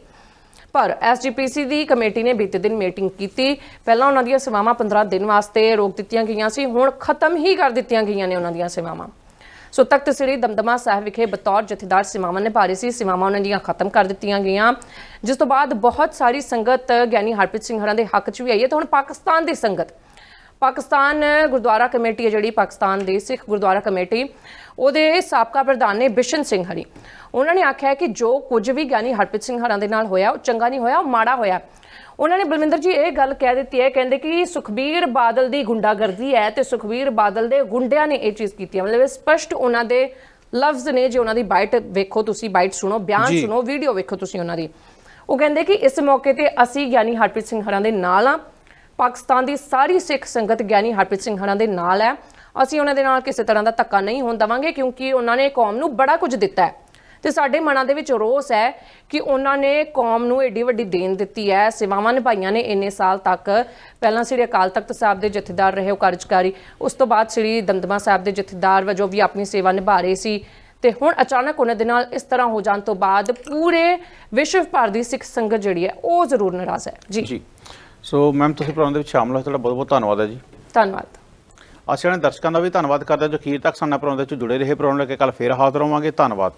ਪਰ ਐਸਜੀਪੀਸੀ ਦੀ ਕਮੇਟੀ ਨੇ ਬੀਤੇ ਦਿਨ ਮੀਟਿੰਗ ਕੀਤੀ। ਪਹਿਲਾਂ ਉਹਨਾਂ ਦੀਆਂ ਸੇਵਾਵਾਂ 15 ਦਿਨ ਵਾਸਤੇ ਰੋਕ ਦਿੱਤੀਆਂ ਗਈਆਂ ਸੀ, ਹੁਣ ਖਤਮ ਹੀ ਕਰ ਦਿੱਤੀਆਂ ਗਈਆਂ ਨੇ ਉਹਨਾਂ ਦੀਆਂ ਸੇਵਾਵਾਂ। ਸੋ ਤਖਤ ਸ੍ਰੀ ਦਮਦਮਾ ਸਾਹਿਬ ਵਿਖੇ ਬਤੌਰ ਜਥੇਦਾਰ ਸੇਵਾਵਾਂ ਨਿਭਾ ਰਹੇ ਸੀ, ਸੇਵਾਵਾਂ ਉਹਨਾਂ ਦੀਆਂ ਖਤਮ ਕਰ ਦਿੱਤੀਆਂ ਗਈਆਂ। ਜਿਸ ਤੋਂ ਬਾਅਦ ਬਹੁਤ ਸਾਰੀ ਸੰਗਤ ਗਿਆਨੀ ਹਰਪ੍ਰੀਤ ਸਿੰਘ ਹਰਾਂ ਦੇ ਹੱਕ 'ਚ ਵੀ ਆਈ ਹੈ ਤੇ ਹੁਣ ਪਾਕਿਸਤਾਨ ਦੀ ਸੰਗਤ ਪਾਕਿਸਤਾਨ ਗੁਰਦੁਆਰਾ ਕਮੇਟੀ ਹੈ ਜਿਹੜੀ ਪਾਕਿਸਤਾਨ ਦੀ ਸਿੱਖ ਗੁਰਦੁਆਰਾ ਕਮੇਟੀ ਉਹਦੇ ਸਾਬਕਾ ਪ੍ਰਧਾਨ ਨੇ ਬਿਸ਼ਨ ਸਿੰਘ ਹਰੀ। ਉਹਨਾਂ ਨੇ ਆਖਿਆ ਕਿ ਜੋ ਕੁਝ ਵੀ ਗਿਆਨੀ ਹਰਪ੍ਰੀਤ ਸਿੰਘ ਹਰਾਂ ਦੇ ਨਾਲ ਹੋਇਆ ਉਹ ਚੰਗਾ ਨਹੀਂ ਹੋਇਆ ਉਹ ਮਾੜਾ ਹੋਇਆ। ਉਹਨਾਂ ਨੇ ਬਲਵਿੰਦਰ ਜੀ ਇਹ ਗੱਲ ਕਹਿ ਦਿੱਤੀ ਹੈ ਕਹਿੰਦੇ ਕਿ ਸੁਖਬੀਰ ਬਾਦਲ ਦੀ ਗੁੰਡਾਗਰਦੀ ਹੈ ਤੇ ਸੁਖਬੀਰ ਬਾਦਲ ਦੇ ਗੁੰਡਿਆਂ ਨੇ ਇਹ ਚੀਜ਼ ਕੀਤੀ ਹੈ। ਮਤਲਬ ਸਪਸ਼ਟ ਉਹਨਾਂ ਦੇ ਲਫ਼ਜ਼ ਨੇ ਜੇ ਉਹਨਾਂ ਦੀ ਬਾਈਟ ਵੇਖੋ ਤੁਸੀਂ ਬਾਈਟ ਸੁਣੋ ਬਿਆਨ। ਸੁਣੋ ਵੀਡੀਓ ਵੇਖੋ ਤੁਸੀਂ ਉਹਨਾਂ ਦੀ। ਉਹ ਕਹਿੰਦੇ ਕਿ ਇਸ ਮੌਕੇ ਤੇ ਅਸੀਂ ਗਿਆਨੀ ਹਰਪ੍ਰੀਤ ਸਿੰਘ ਹਰਾਂ ਦੇ ਨਾਲ ਆ ਪਾਕਿਸਤਾਨ ਦੀ ਸਾਰੀ ਸਿੱਖ ਸੰਗਤ ਗਿਆਨੀ ਹਰਪ੍ਰੀਤ ਸਿੰਘ ਹਰਾਂ ਦੇ ਨਾਲ ਹੈ। ਅਸੀਂ ਉਹਨਾਂ ਦੇ ਨਾਲ ਕਿਸੇ ਤਰ੍ਹਾਂ ਦਾ ਧੱਕਾ ਨਹੀਂ ਹੋਣ ਦਵਾਂਗੇ, ਕਿਉਂਕਿ ਉਹਨਾਂ ਨੇ ਕੌਮ ਨੂੰ ਬੜਾ ਕੁਝ ਦਿੱਤਾ ਹੈ। ਤੇ ਸਾਡੇ ਮਨਾਂ ਦੇ ਵਿੱਚ ਰੋਸ ਹੈ ਕਿ ਉਹਨਾਂ ਨੇ ਕੌਮ ਨੂੰ ਏਡੀ ਵੱਡੀ ਦੇਣ ਦਿੱਤੀ ਹੈ। ਸੇਵਾਵਾਂ ਨਿਭਾਈਆਂ ਨੇ ਇੰਨੇ ਸਾਲ ਤੱਕ, ਪਹਿਲਾਂ ਸ੍ਰੀ ਅਕਾਲ ਤਖਤ ਸਾਹਿਬ ਦੇ ਜਥੇਦਾਰ ਰਹੇ ਉਹ ਕਾਰਜਕਾਰੀ, ਉਸ ਤੋਂ ਬਾਅਦ ਸ੍ਰੀ ਦਮਦਮਾ ਸਾਹਿਬ ਦੇ ਜਥੇਦਾਰ ਵਜੋਂ ਵੀ ਆਪਣੀ ਸੇਵਾ ਨਿਭਾ ਰਹੇ ਸੀ। ਤੇ ਹੁਣ ਅਚਾਨਕ ਉਹਨਾਂ ਦੇ ਨਾਲ ਇਸ ਤਰ੍ਹਾਂ ਹੋ ਜਾਣ ਤੋਂ ਬਾਅਦ ਪੂਰੇ ਵਿਸ਼ਵ ਭਰ ਦੀ ਸਿੱਖ ਸੰਗਤ ਜਿਹੜੀ ਹੈ, ਉਹ ਜ਼ਰੂਰ ਨਾਰਾਜ਼ ਹੈ। ਜੀ। ਜੀ। ਸੋ ਮੈਮ ਤੁਸੀਂ ਪ੍ਰੋਗਰਾਮ ਦੇ ਵਿੱਚ ਸ਼ਾਮਲ ਹੋਏ ਤੁਹਾਡਾ ਬਹੁਤ ਬਹੁਤ ਧੰਨਵਾਦ ਹੈ ਜੀ। ਧੰਨਵਾਦ। ਅਸੀਂ ਆਪਣੇ ਦਰਸ਼ਕਾਂ ਦਾ ਵੀ ਧੰਨਵਾਦ ਕਰਦੇ ਹਾਂ ਜੋ ਅਖੀਰ ਤੱਕ ਸਾਡੇ ਪ੍ਰੋਗਰਾਮ ਦੇ ਵਿੱਚ ਜੁੜੇ ਰਹੇ ਪ੍ਰੋਗਰਾਮ ਲੈ ਕੇ ਕੱਲ ਫੇਰ ਹਾਜ਼ਰ ਹੋਵਾਂਗੇ। ਧੰਨਵਾਦ।